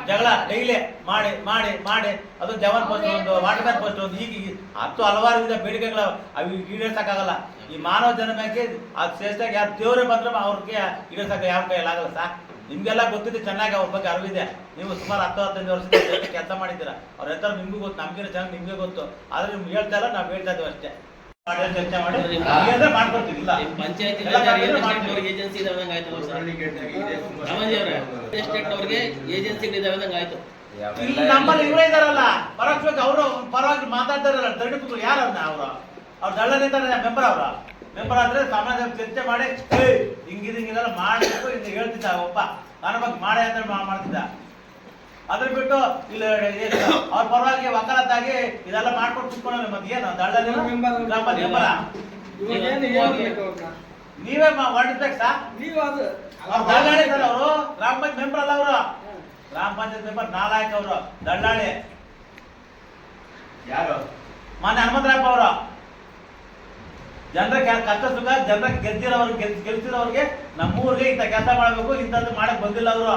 ಜಗಳ ಡೈಲಿ ಮಾಡಿ ಮಾಡಿ ಮಾಡಿ. ಅದು ಜವಾನ್ ಪೋಸ್ಟ್ ಒಂದು ವಾಟರ್ ಮ್ಯಾನ್ ಪೋಸ್ಟ್ ಒಂದು. ಈಗ ಈಗ ಹತ್ತು ಹಲವಾರು ವಿಧ ಬೇಡಿಕೆಗಳು ಅವು ಈಡೇರ್ಸಕ್ಕಾಗಲ್ಲ. ಈ ಮಾನವ ಜನ್ಮಕ್ಕೆ ಅದು ಶ್ರೇಷ್ಠ ಯಾರು ದೇವರೇ ಬಂದ್ರೆ ಅವ್ರಿಗೆ ಈಡೇರ್ಸಕ್ಕೆ ಯಾವ ಕೈಯಲ್ಲಿ ಆಗಲ್ಲ ಸರ್. ನಿಮ್ಗೆಲ್ಲ ಗೊತ್ತಿದೆ ಚೆನ್ನಾಗಿ ಅವ್ರ ಬಗ್ಗೆ ಅರಿವಿದೆ ನೀವು ಸುಮಾರು ಹತ್ತು ಹತ್ತೈದು ವರ್ಷದ ಕೆಲಸ ಮಾಡಿದ್ದೀರಾ? ಅವ್ರ ಹೆಸರು ನಿಮ್ಗೂ ಗೊತ್ತು ನಮ್ಗಿನ ಚೆನ್ನಾಗಿ ನಿಮ್ಗೆ ಗೊತ್ತು. ಆದ್ರೆ ನಿಮ್ಗೆ ಹೇಳ್ತಾ ಇಲ್ಲ ನಾವು ಹೇಳ್ತಾ ಇದ್ದೀವಿ ಅಷ್ಟೇ. ಚರ್ಚೆ ಮಾಡಿ. ಮಾಡ್ಕೊಡ್ತೀವಿ ಇಲ್ಲ? ಪಂಚಾಯತಿ ಮಾಡ್ತೀವಿ. ಅವ್ರಿಗೆ ಏಜೆನ್ಸಿ ಸರ್. ಎಸ್ಟೇಟ್ ಆಯ್ತು. ಇಲ್ಲಿ ನಮ್ಮಲ್ಲಿ ಇವರೇ ಇದಾರಲ್ಲ. ಪರವಾಗಿ ಅವರು ಪರವಾಗಿ ಮಾತಾಡ್ತಾರಲ್ಲ ದಲಿತರು ಯಾರು ಅವ್ರ? ಅವರು ದಳ್ಳನೆ ಮೆಂಬರ್ ಅವರು? ಮೆಂಬರ್ ಆದ್ರೆ ಸಮಾಜ ಚರ್ಚೆ ಮಾಡಿ ಹಿಂಗಿದಿಂಗಿಲ್ಲ ಹಿಂಗಿದ್ ಹಿಂಗಿದೆಲ್ಲ ಮಾಡಬೇಕು ಹಿಂಗ ಹೇಳ್ತಿದ್ದ ಒಬ್ಬ. ನನ್ನ ಬಗ್ಗೆ ಮಾಡೇ ಅಂತ ಮಾಡ್ತಿದ್ದ. ಅದ್ರ ಬಿಟ್ಟು ಇಲ್ಲ ಅವ್ರ ಪರವಾಗಿ ವಕಾಲತ್ತಾಗಿ ಇದೆಲ್ಲ ಮಾಡ್ಕೊಂಡು ಕುತ್ಕೊಳ್ಳೋಣ ಮತ್ತೆ ಏನು? ದಳ್ಳಲ್ಲಿ ಗ್ರಾಮ ಮೆಂಬರ ನೀವೇ ಮಾಡಿರ್ಬೇಕು ಸಾ? ಅವ್ರು ದಳ್ಳಾಳಿ ಅವರು. ಗ್ರಾಮ ಪಂಚಾಯತ್ ಮೆಂಬರ್ ಅಲ್ಲ ಅವರು. ಗ್ರಾಮ ಪಂಚಾಯತ್ ಮೆಂಬರ್ ನಾಲಾಯಕ್ ಅವರು. ದಳ್ಳಾಳಿ ಯಾರು? ಮಾನ್ಯ ಹನುಮಂತರಾಯಪ್ಪ ಅವರು. ಜನರ ಕಷ್ಟ ಸುಖ ಜನರ ಗೆದ್ದಿರೋರು ಗೆಲ್ತಿರೋರಿಗೆ ನಮ್ಮೂರಿಗೆ ಇಂಥ ಕೆಲಸ ಮಾಡಬೇಕು ಇಂಥದ್ದು ಮಾಡಕ್ ಬಂದಿಲ್ಲ ಅವರು.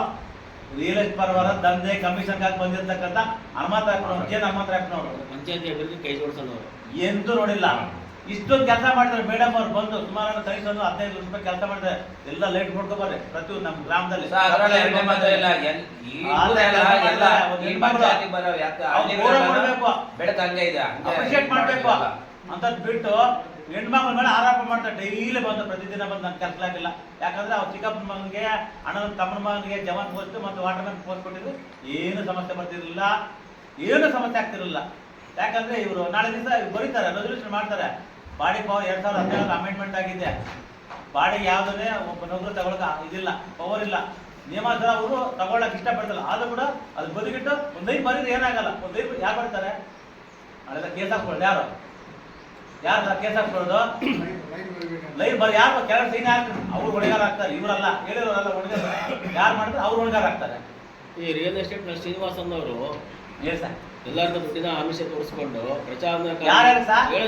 ರಿಯಲ್ ಎಸ್ಟ್ ಪರವಾರ ದಂಧೆ ಕಮಿಷನ್ ಬಂದಿರ್ತಕ್ಕಂಥ ಹನುಮಂತರಾಯಪ್ಪನವ್ರು ಜೇನ್ ಹನುಮಂತರಾಯಪ್ಪನವರು ಪಂಚಾಯತಿ ಅಭಿವೃದ್ಧಿ ಕೈ ಜೋಡಿಸೋರು ಎಂದೂ ನೋಡಿಲ್ಲ. ಇಷ್ಟೊಂದು ಕೆಲಸ ಮಾಡಿದ್ರೆ ಮೇಡಮ್ ಅವ್ರು ಬಂದು ಸುಮಾರು ಕಳಿಸೋದು ಹದಿನೈದು ಲಕ್ಷ ರೂಪಾಯಿ ಕೆಲಸ ಮಾಡಿದ್ರೆ ಎಲ್ಲ ಲೇಟ್ ಮಾಡ್ಕೋಬಾರೆ ಪ್ರತಿ ನಮ್ಮ ಗ್ರಾಮದಲ್ಲಿ. ಅಪ್ರಿಷಿಯೇಟ್ ಮಾಡ್ಬೇಕು ಅಂತ ಬಿಟ್ಟು ಹೆಣ್ಮಕ್ಳ ಮೇಲೆ ಆರೋಪ ಮಾಡ್ತಾರೆ ಡೈಲಿ ಬಂದು ಪ್ರತಿದಿನ ಬಂದು ನಾನು ಕೆಲಸಲಾಗಿಲ್ಲ ಯಾಕಂದ್ರೆ ಅವ್ರು ಚಿಕ್ಕಪ್ಪನ ಮಗನಿಗೆ, ಅಣ್ಣನ ತಮ್ಮನ ಮಗನಿಗೆ ಜವಾನ್ ಪೋಸ್ಟ್ ಮತ್ತು ವಾಟರ್ ಮ್ಯಾನ್ ಪೋಸ್ಟ್ ಕೊಟ್ಟಿದ್ರು. ಏನು ಸಮಸ್ಯೆ ಬರ್ತಿರಲಿಲ್ಲ. ಏನು ಸಮಸ್ಯೆ ಆಗ್ತಿರಲಿಲ್ಲ. ಯಾಕಂದ್ರೆ ಇವರು ನಾಳೆ ದಿವಸ ಬರೀತಾರೆ ರೆಸೊಲ್ಯೂಷನ್ ಮಾಡ್ತಾರೆ. ಬಾಡಿ ಪವರ್ ಎರಡ್ ಸಾವಿರದ ಹದಿನೇಳು ಅಮೆಂಡ್ಮೆಂಟ್ ಆಗಿದೆ. ಬಾಡಿ ಯಾವುದೇ ಒಬ್ಬ ನೌಕರು ತಗೊಳಕ ಇದಿಲ್ಲ ಪವರ್ ಇಲ್ಲ. ನಿಯಮಾಂತರ ಅವರು ತಗೊಳಕ್ ಇಷ್ಟಪಡ್ತಲ್ಲ. ಆದ್ರೂ ಕೂಡ ಅದು ಬದುಕಿಟ್ಟು ಒಂದೈದು ಬರೀದ್ರೆ ಏನಾಗಲ್ಲ. ಒಂದೈದು ಯಾರು ಬರ್ತಾರೆ? ಕೇಸ್ ಹಾಕೊಳ್ಳಿ ಯಾರು? ಯಾರು ಸರ್ ಕೇಸ್ ಹಾಕ್ಕೊಳ್ಳೋದು? ಲೈನ್ ಬರ್ ಯಾರು ಕೆಳಗೆ ಸೈನ್ ಹಾಕಿ ಅವ್ರು ಹೊಣೆಗಾರ ಆಗ್ತಾರೆ ಇವರಲ್ಲ. ಹೇಳಿರೋರಲ್ಲ ಹೊಣೆಗಾರ. ಯಾರು ಮಾಡಿದ್ರೆ ಅವ್ರು ಹೊಣೆಗಾರ ಆಗ್ತಾರೆ. ಈ ರಿಯಲ್ ಎಸ್ಟೇಟ್ನ ಶ್ರೀನಿವಾಸನ್ ಅವರು ಏನ್ ಸರ್. ಎಲ್ಲರನ್ನ ದುಡ್ಡಿನ ಆಮಿಷ ತೋರಿಸ್ಕೊಂಡು ಪ್ರಚಾರಕಾರಿ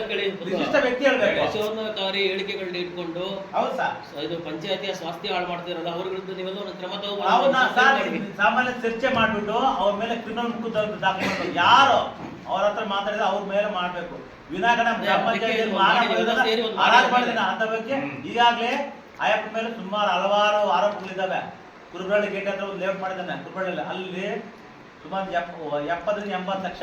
ಹೇಳಿಕೆಗಳನ್ನ ಇಟ್ಕೊಂಡು ಇದು ಪಂಚಾಯತಿಯ ಸ್ವಾಸ್ಥ್ಯ ಹಾಳು ಮಾಡ್ತಿರಲ್ಲ ಅವ್ರ ವಿರುದ್ಧ ನೀವೆಲ್ಲ ಒಂದು ಕ್ರಮ ಸಾಮಾನ್ಯ ಚರ್ಚೆ ಮಾಡ್ಬಿಟ್ಟು ಅವ್ರ ಮೇಲೆ ಕ್ರಿಮಿನಲ್ ದಾಖಲೆ ಯಾರು ಅವ್ರ ಹತ್ರ ಮಾತಾಡಿದ್ರೆ ಅವ್ರ ಮೇಲೆ ಮಾಡ್ಬೇಕು. ಮಾಡಿ. ಮಾಡಿದ್ದೀನಿ. ಅಂತ ಬಗ್ಗೆ ಈಗಾಗಲೇ ಆಯಪ್ಪ ಮೇಲೆ ಸುಮಾರು ಹಲವಾರು ಆರೋಪಗಳಿದ್ದಾವೆ. ಕುರುಬಳ್ಳಿ ಗೇಟ್ ಹತ್ರ ಒಂದು ಲೇಔಟ್ ಮಾಡಿದ್ದಾನೆ. ಕುರುಬಳ್ಳಿ ಅಲ್ಲಿ ಸುಮಾರು ಎಪ್ಪ ಎಪ್ಪತ್ತರಿಂದ ಎಂಬತ್ತು ಲಕ್ಷ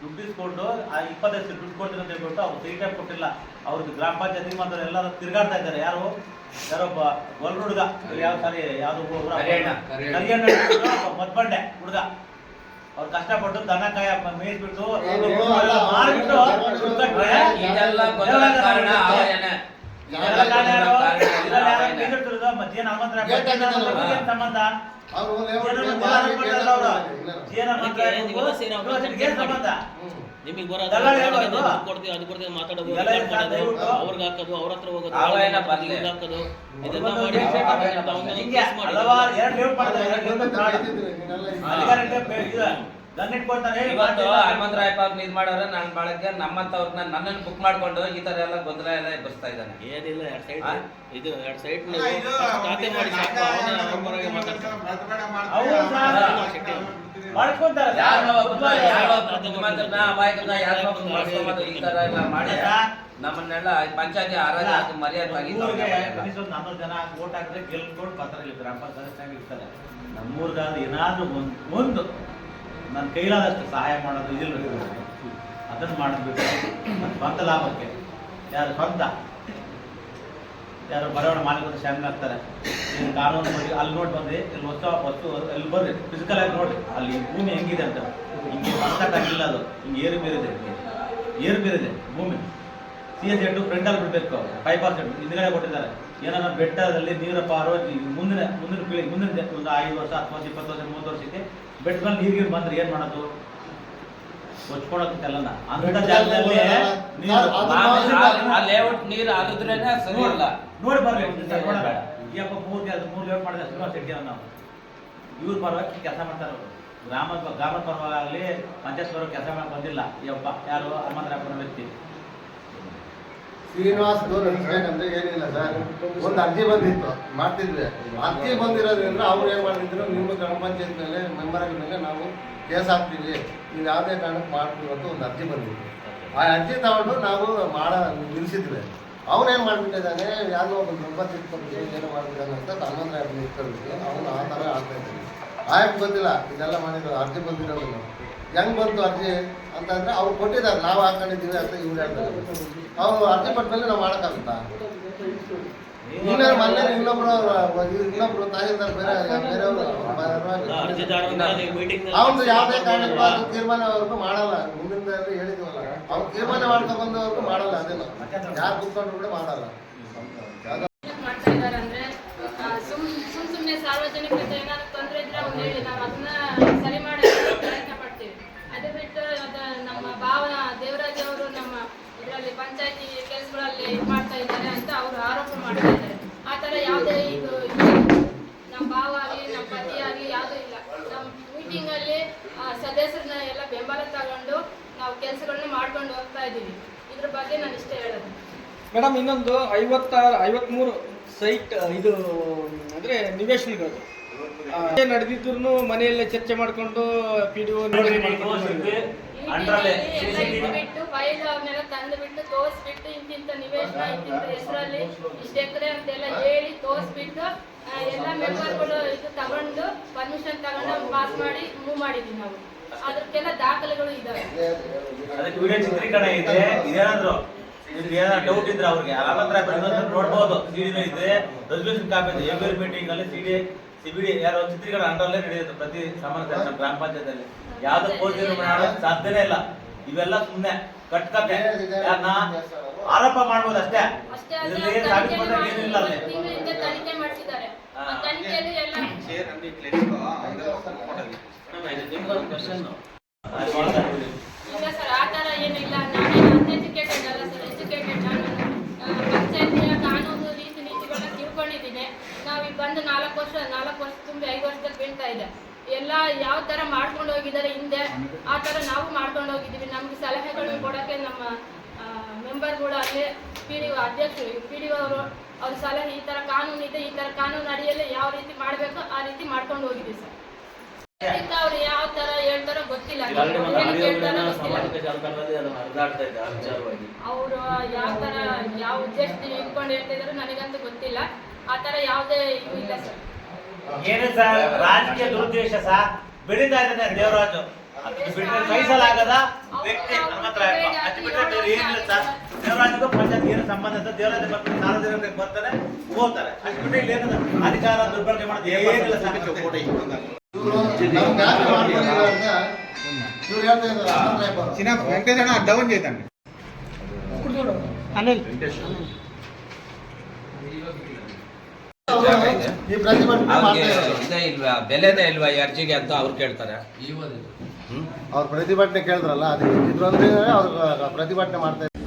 ದುಡ್ಡಿಸ್ಕೊಂಡು ಆ ಇಪ್ಪತ್ತೈದು ಸಾವಿರ ದುಡ್ಡು ಕೊಡ್ತೀನಿ ಅಂತ ಹೇಳ್ಬಿಟ್ಟು ಅವ್ರು ಸೈಟ್ ಕೊಟ್ಟಿಲ್ಲ. ಅವ್ರದ್ದು ಗ್ರಾಮ ಪಂಚಾಯತಿ ಮಾತ್ರ ಎಲ್ಲರೂ ತಿರುಗಾಡ್ತಾ ಇದ್ದಾರೆ. ಯಾರು? ಯಾರೊಬ್ಬ ಗೊಲ್ಲ ಹುಡುಗ ಯಾವ ಸಾರಿ ಯಾವ್ದು. ಕರಿಯಣ್ಣ ಮದ್ಬಂಡೆ ಹುಡುಗ. ಅವ್ರು ಕಷ್ಟಪಟ್ಟು ದನ ಕಾಯ ಮೇಯಿಸ್ಬಿಟ್ಟು ಮಾರ್ಬಿಟ್ಟು ಇದೆಲ್ಲ ಕಾರಣ ಏನ್ ಸಂಬಂಧ? ನಿಮಗೆ ಬರೋ ಇದು? ಅದು ಕೊಡ್ತೀವಿ ಅದು? ಕೊಡ್ತೀವಿ ಮಾತಾಡೋದು. ಅವ್ರಿಗೆ ಹಾಕೋದು ಅವ್ರ ಹತ್ರ ಹೋಗೋದು ಹಾಕೋದು ಇದೆಲ್ಲ ಒಂದು ಮಾಡಿ ಹಲವಾರು ಎರಡು ಲೇಔಟ್ ಮಾಡಿದ್ದಾರೆ ಇದು ಮಾಡೋರು ನಾನು ನಮ್ಮಂತವ್ರನ್ನ ನನ್ನನ್ನು ಬುಕ್ ಮಾಡ್ಕೊಂಡು ಈ ತರ ಎಲ್ಲ ಗೊಂದಲ ಎಲ್ಲ ಇದ್ದಾನೆ. ಏನಿಲ್ಲ ಎರಡು ಸೈಡ್ ಇದು ಎರಡು ಸೈಡ್ ನೀವು first ಖಾತೆ ಮಾಡಿ ಸಾಕು. ಅವನೇ ಅವ್ರ ಪರವಾಗಿ ಮಾತಾಡ್ತಾರೆ. ಹೌದು ಸರ್. ಮಾಡ್ಕೊಂತಾರೆ. ಸರ್. ಯಾರೋ ಒಬ್ಬನ ಯಾರೋ ಒಬ್ಬ ಮಾತಾಡ್ತಾರೆ. ಶ್ರೀಮಂತರನ್ನ ಅಮಾಯಕರನ್ನ ಯಾರೋ ಒಬ್ಬನ ಮಾಡ್ಸ್ಕೊಂಬಂದು ಈ ತರ ಎಲ್ಲ ಮಾಡಿ ನಮ್ಮನ್ನೆಲ್ಲ ಪಂಚಾಯತಿ ಆರಾಧ ಹಾಕಿ ಮರ್ಯಾದೆ ಕನಿಷ್ಠ ನಾನ್ನೂರು ಜನ ಓಟ್ ಹಾಕಿದ್ರೆ ಗೆಲ್ಕೊಂಡು ಗ್ರಾಮ ಪಂಚಾಯತ್ ಇರ್ತಾರೆ. ನಮ್ಮೂರ್ಗಾದ್ರೆ ಏನಾದ್ರೂ ಒಂದು ಒಂದು ನನ್ನ ಕೈಲಾದಷ್ಟು ಸಹಾಯ ಮಾಡೋದು ಇದಿಲ್ಲ ಅದನ್ನು ಮಾಡಬೇಕು ನನ್ನ ಸ್ವಂತ ಲಾಭಕ್ಕೆ ಯಾರು ಸ್ವಂತ? ಯಾರು ಬರವಣ ಮಾಲೀಕರು ಶಾಮಿಲ್ ಆಗ್ತಾರೆ. ಇಲ್ಲಿ ಕಾನೂನು ಬಗ್ಗೆ ಅಲ್ಲಿ ನೋಡಿ ಬಂದ್ರಿ, ಇಲ್ಲಿ ಹೊಸ ವಸ್ತು ಅಲ್ಲಿ ಬರ್ರಿ ಫಿಸಿಕಲ್ ಆಗಿ ನೋಡಿ ಅಲ್ಲಿ ಭೂಮಿ ಹೆಂಗಿದೆ ಅಂತ. ಹಿಂಗೆ ಆಗಿಲ್ಲ ಅದು. ಹಿಂಗೆ ಏರು ಬೇರಿದೆ ಏರು ಬೇರಿದೆ ಭೂಮಿ. ಸಿ ಎಸ್ ಎಟ್ಟು ಫ್ರಂಟಲ್ಲಿ ಬಿಡಬೇಕು ಫೈವ್ ಪರ್ಸೆಂಟ್ ಹಿಂದ್ಗಡೆ ಕೊಟ್ಟಿದ್ದಾರೆ. ಏನಾರ ಬೆಟ್ಟದಲ್ಲಿ ನೀರಪ್ಪ ಪಾರು ಮುಂದಿನ ಮುಂದಿನ ಪೀಳಿಗೆ, ಮುಂದಿನ ಒಂದು ಐದು ವರ್ಷ, ಹತ್ತು ವರ್ಷ, ಇಪ್ಪತ್ತು ವರ್ಷ, ಮೂವತ್ತು ವರ್ಷಕ್ಕೆ ಬೆಟ್ಟದ ಮೇಲೆ ನೀರು ಬಂದ್ರೆ ಏನು ಮಾಡೋದು? ಹೊಚ್ಕೊಳಕ್ಕೆಲ್ಲ ಅಂತ ಜಾಗದಲ್ಲಿ ಆ ಲೇಔಟ್ ನೀರು ಹರಿದ್ರೇನೆ ಸರಿ ಇಲ್ಲ. ನೋಡಿ ಮೂರು ಕೆಲಸ ಮೂರು ಲೇಔಟ್ ಮಾಡಿದ ಶ್ರೀನಿವಾಸ ಶೆಟ್ಟಿ ಅವ್ರು ನಾವು. ಇವ್ರ ಪರವಾಗಿ ಕೆಲಸ ಮಾಡ್ತಾರೆ ಅವರು. ಗ್ರಾಮದ ಗ್ರಾಮದ ಪರವಾಗಲಿ ಪಂಚಾಯತ್ ಪರವಾಗಿ ಕೆಲಸ ಮಾಡಿ ಬಂದಿಲ್ಲ ಈ ಯಾರು ಹನುಮಂತರಾಯಪ್ಪನ ವ್ಯಕ್ತಿ. ಶ್ರೀನಿವಾಸ್ ನಡೆಸ್ಬೇಕಂದ್ರೆ ಏನಿಲ್ಲ ಸರ್. ಒಂದು ಅರ್ಜಿ ಬಂದಿತ್ತು. ಮಾಡ್ತಿದ್ವಿ. ಅರ್ಜಿ ಬಂದಿರೋದ್ರಿಂದ ಅವ್ರು ಏನು ಮಾಡಿದ್ರು, ನಿಮ್ಮ ಗ್ರಾಮ ಪಂಚಾಯತ್ ಮೇಲೆ ಮೆಂಬರ್ ಮೇಲೆ ನಾವು ಕೇಸ್ ಹಾಕ್ತೀವಿ. ನೀವು ಯಾವುದೇ ಕಾರಣಕ್ಕೆ ಮಾಡ್ತೀವಿ ಅಂತ ಒಂದು ಅರ್ಜಿ ಬಂದಿತ್ತು. ಆ ಅರ್ಜಿ ತಗೊಂಡು ನಾವು ಮಾಡ ನಿಲ್ಲಿಸಿದ್ವಿ ಅವನೇನು ಮಾಡ್ಬಿಟ್ಟಿದ್ದಾನೆ ಯಾರೋ ಒಬ್ಬ ಮೆಂಬರ್ ಇಟ್ಕೊಂಡು ಏನೋ ಮಾಡ್ಬಿದ್ದಾನೆ ಅಂತ ಇಟ್ಕೊಂಡಿದ್ವಿ ಅವನು ಆ ಥರ ಆಗ್ತಾ ಇದ್ದಾನೆ ಆಯ್ಕೆ ಗೊತ್ತಿಲ್ಲ, ಇದೆಲ್ಲ ಮಾಡಿದ್ರು ಅರ್ಜಿ ಬಂದಿರೋದು ಹೆಂಗ್ ಬಂತು ಅರ್ಜಿ ಅಂತಂದ್ರೆ ಅವ್ರು ಕೊಟ್ಟಿದ್ದಾರೆ ನಾವು ಹಾಕೊಂಡಿದ್ದೀವಿ ಅಂತ ಇವ್ರು ಹೇಳ್ತಾರೆ. ಅವ್ರು ಅರ್ಜಿ ಪಟ್ಟ ಮೇಲೆ ನಾವು ಮಾಡೋಕ್ಕಾಗುತ್ತಾ? ಇನ್ನೊಂದು ಮೊನ್ನೆ ಇನ್ನೊಬ್ರು ಇನ್ನೊಬ್ರು ತಾಯಿದ್ದಾರೆ ಬೇರೆ ಮೀಟಿಂಗ್ ಅವ್ನು ಯಾವುದೇ ಕಾರಣಕ್ಕೂ ಅದು ತೀರ್ಮಾನವರೆಗೂ ಮಾಡಲ್ಲ. ಮುಂದಿನ ಹೇಳಿದ್ವಲ್ಲ. ಅವ್ನು ತೀರ್ಮಾನ ಮಾಡ್ಕೊಂಡ್ ಬಂದವರೆಗೂ ಮಾಡಲ್ಲ ಅದೆಲ್ಲ. ಯಾರು ಕೂತ್ಕೊಂಡ್ರು ಕೂಡ ಮಾಡಲ್ಲ. ಇದು ಮಾಡ್ತಾ ಇದ್ದಾರೆ ಅಂತ ಅವರು ಆರೋಪ ಮಾಡ್ತಾ ಇದ್ದಾರೆ ಆ ಥರ ಯಾವುದೇ ಇದು. ನಮ್ಮ ಭಾವ ಆಗಲಿ ನಮ್ಮ ಪತಿ ಆಗಲಿ ಯಾವುದೂ ಇಲ್ಲ. ನಮ್ಮ ಮೀಟಿಂಗಲ್ಲಿ ಸದಸ್ಯರನ್ನ ಎಲ್ಲ ಬೆಂಬಲ ತಗೊಂಡು ನಾವು ಕೆಲಸಗಳನ್ನ ಮಾಡ್ಕೊಂಡು ಹೋಗ್ತಾ ಇದ್ದೀವಿ. ಇದ್ರ ಬಗ್ಗೆ ನಾನು ಇಷ್ಟೇ ಹೇಳೋದು. ಮೇಡಮ್ ಇನ್ನೊಂದು ಐವತ್ತಾರು ಐವತ್ಮೂರು ಸೈಟ್ ಇದು ಅಂದ್ರೆ ನಿವೇಶನಗಳು ನಡೆದಿದ್ರು ಮನೆಯಲ್ಲೇ ಚರ್ಚೆ ಮಾಡ್ಕೊಂಡು ಪಿ ಡಿ ಅಂಡ್ರಲ್ಲೇ ಎಲ್ಲ ಇಟ್ಬಿಟ್ಟು ಫೈಲ್ ಅವನ್ನೆಲ್ಲ ತಂದು ಬಿಟ್ಟು ತೋರಿಸ್ಬಿಟ್ಟು ಇಂತಿಂತ ನಿವೇಶನ ಇಂತಿಂತ ಹೆಸರಲ್ಲಿ ಇಷ್ಟು ಎಕರೆ ಅಂತೆಲ್ಲ ಹೇಳಿ ತೋರಿಸ್ಬಿಟ್ಟು ಎಲ್ಲ ಮೆಂಬರ್ಗಳು ಇದು ತಗೊಂಡು ಪರ್ಮಿಷನ್ ತಗೊಂಡು ಪಾಸ್ ಮಾಡಿ ಮೂವ್ ಮಾಡಿದ್ವಿ ನಾವು. ಅದಕ್ಕೆಲ್ಲ ದಾಖಲೆಗಳು ಇದಾವೆ. ಅದಕ್ಕೆ ವಿಡಿಯೋ ಚಿತ್ರೀಕರಣ ಇದೆ. ಇದೇನಾದ್ರು ನಿಮ್ಗೆ ಏನಾದ್ರು ಡೌಟ್ ಇದ್ರೆ ಅವ್ರಿಗೆ ಆರಾಮತ್ರ ಬಂದು ನೋಡ್ಬೋದು. ಸಿಡಿನೂ ಇದೆ. ರೆಸಲ್ಯೂಷನ್ ಕಾಪಿ ಇದೆ. ಎವ್ರಿ ಮೀಟಿಂಗ್ ಅಲ್ಲಿ ಸಿಡಿ ಸಿಬಿಡಿ ಯಾರೋ ಚಿತ್ರೀಕರಣ ಅಂಡರ್ಲೇ ನಡೆಯುತ್ತೆ ಪ್ರತಿ ಸಂಬಂಧ ನಮ್ಮ ಗ್ರಾಮ ಪಂಚಾಯತ್ ಯಾವ್ದು ಕೋರ್ಟ್ ಸಾಧ್ಯನೇ ಇಲ್ಲ. ಇವೆಲ್ಲ ಸುಮ್ಮನೆ ಕಟ್ಕತೆ ಯಾರನ್ನ ಆರೋಪ ಮಾಡ್ಬೋದು ಅಷ್ಟೇ ಏನಿಲ್ಲ ನಾಲ್ಕು ವರ್ಷ ನಾಲ್ಕು ವರ್ಷ ತುಂಬಿ ಐದು ವರ್ಷದಲ್ಲಿ ಬೀಳ್ತಾ ಇದೆ. ಎಲ್ಲ ಯಾವ ತರ ಮಾಡ್ಕೊಂಡು ಹೋಗಿದ್ದಾರೆ ಹಿಂದೆ ಆ ತರ ನಾವು ಮಾಡ್ಕೊಂಡು ಹೋಗಿದ್ದೀವಿ. ನಮ್ಗೆ ಸಲಹೆಗಳು ಕೊಡಕ್ಕೆ ನಮ್ಮ ಮೆಂಬರ್ಗಳು ಅಲ್ಲಿ ಪಿ ಡಿ ಓ ಅಧ್ಯಕ್ಷರು ಪಿ ಡಿ ಅವರು ಅವ್ರ ಸಲಹೆ ಈ ತರ ಕಾನೂನು ಇದೆ ಈ ತರ ಕಾನೂನು ಅಡಿಯಲ್ಲಿ ಯಾವ ರೀತಿ ಮಾಡಬೇಕು ಆ ರೀತಿ ಮಾಡ್ಕೊಂಡು ಹೋಗಿದ್ವಿ ಸರ್. ಅವ್ರು ಯಾವ ತರ ಹೇಳ್ತಾರೋ ಗೊತ್ತಿಲ್ಲ. ಅವರು ಯಾವ ತರ ಯಾವ ಉದ್ದೇಶ ಇಟ್ಕೊಂಡು ಹೇಳ್ತಿದ್ರು ನನಗಂತೂ ಗೊತ್ತಿಲ್ಲ. ಆ ತರ ಯಾವುದೇ ಇದು ಇಲ್ಲ ಸರ್. ಏನು ಸರ್? ರಾಜಕೀಯ ದುರುದ್ದೇಶ ಸರ್ ಬೆಳೀತಾ ಇದ್ದಾನೆ ದೇವರಾಜು. ಅದಕ್ಕೆ ಬಿಟ್ಟರೆ ಸಹಿಸಲಾಗದ ವ್ಯಕ್ತಿ ನಮ್ಮ ಹತ್ರ ಅದು ಬಿಟ್ಟರೆ ಬೇರೆ ಏನಿಲ್ಲ ಸರ್. ದೇವರಾಜಿಗೂ ಪಂಚಾಯತ್ ಏನು ಸಂಬಂಧ ಇಲ್ಲ ದೇವರಾಜ ಬರ್ತಾರೆ ಸಾರ್ವಜನಿಕರಿಗೆ ಬರ್ತಾರೆ ಹೋಗ್ತಾರೆ. ಅದು ಬಿಟ್ಟರೆ ಇಲ್ಲಿ ಏನದ? ಅಧಿಕಾರ ದುರ್ಬಳಕೆ ಮಾಡೋದು ಏನಿಲ್ಲ ಸರ್. ಚಿನ್ನ ಮಾಡ್ಕೊಂಡಿಲ್ಲ ಅಂತ ಇವ್ರು ಇಲ್ವಾ? ಬೆಲೆನೇ ಇಲ್ವಾ ಈ ಅರ್ಜಿಗೆ ಅಂತ ಅವ್ರು ಕೇಳ್ತಾರೆ. ಅವ್ರ ಅವ್ರು ಪ್ರತಿಭಟನೆ ಕೇಳಿದ್ರಲ್ಲ ಅದಕ್ಕೆ ಇದ್ರು ಅವ್ರ ಪ್ರತಿಭಟನೆ ಮಾಡ್ತಾ ಇದ್ದಾರೆ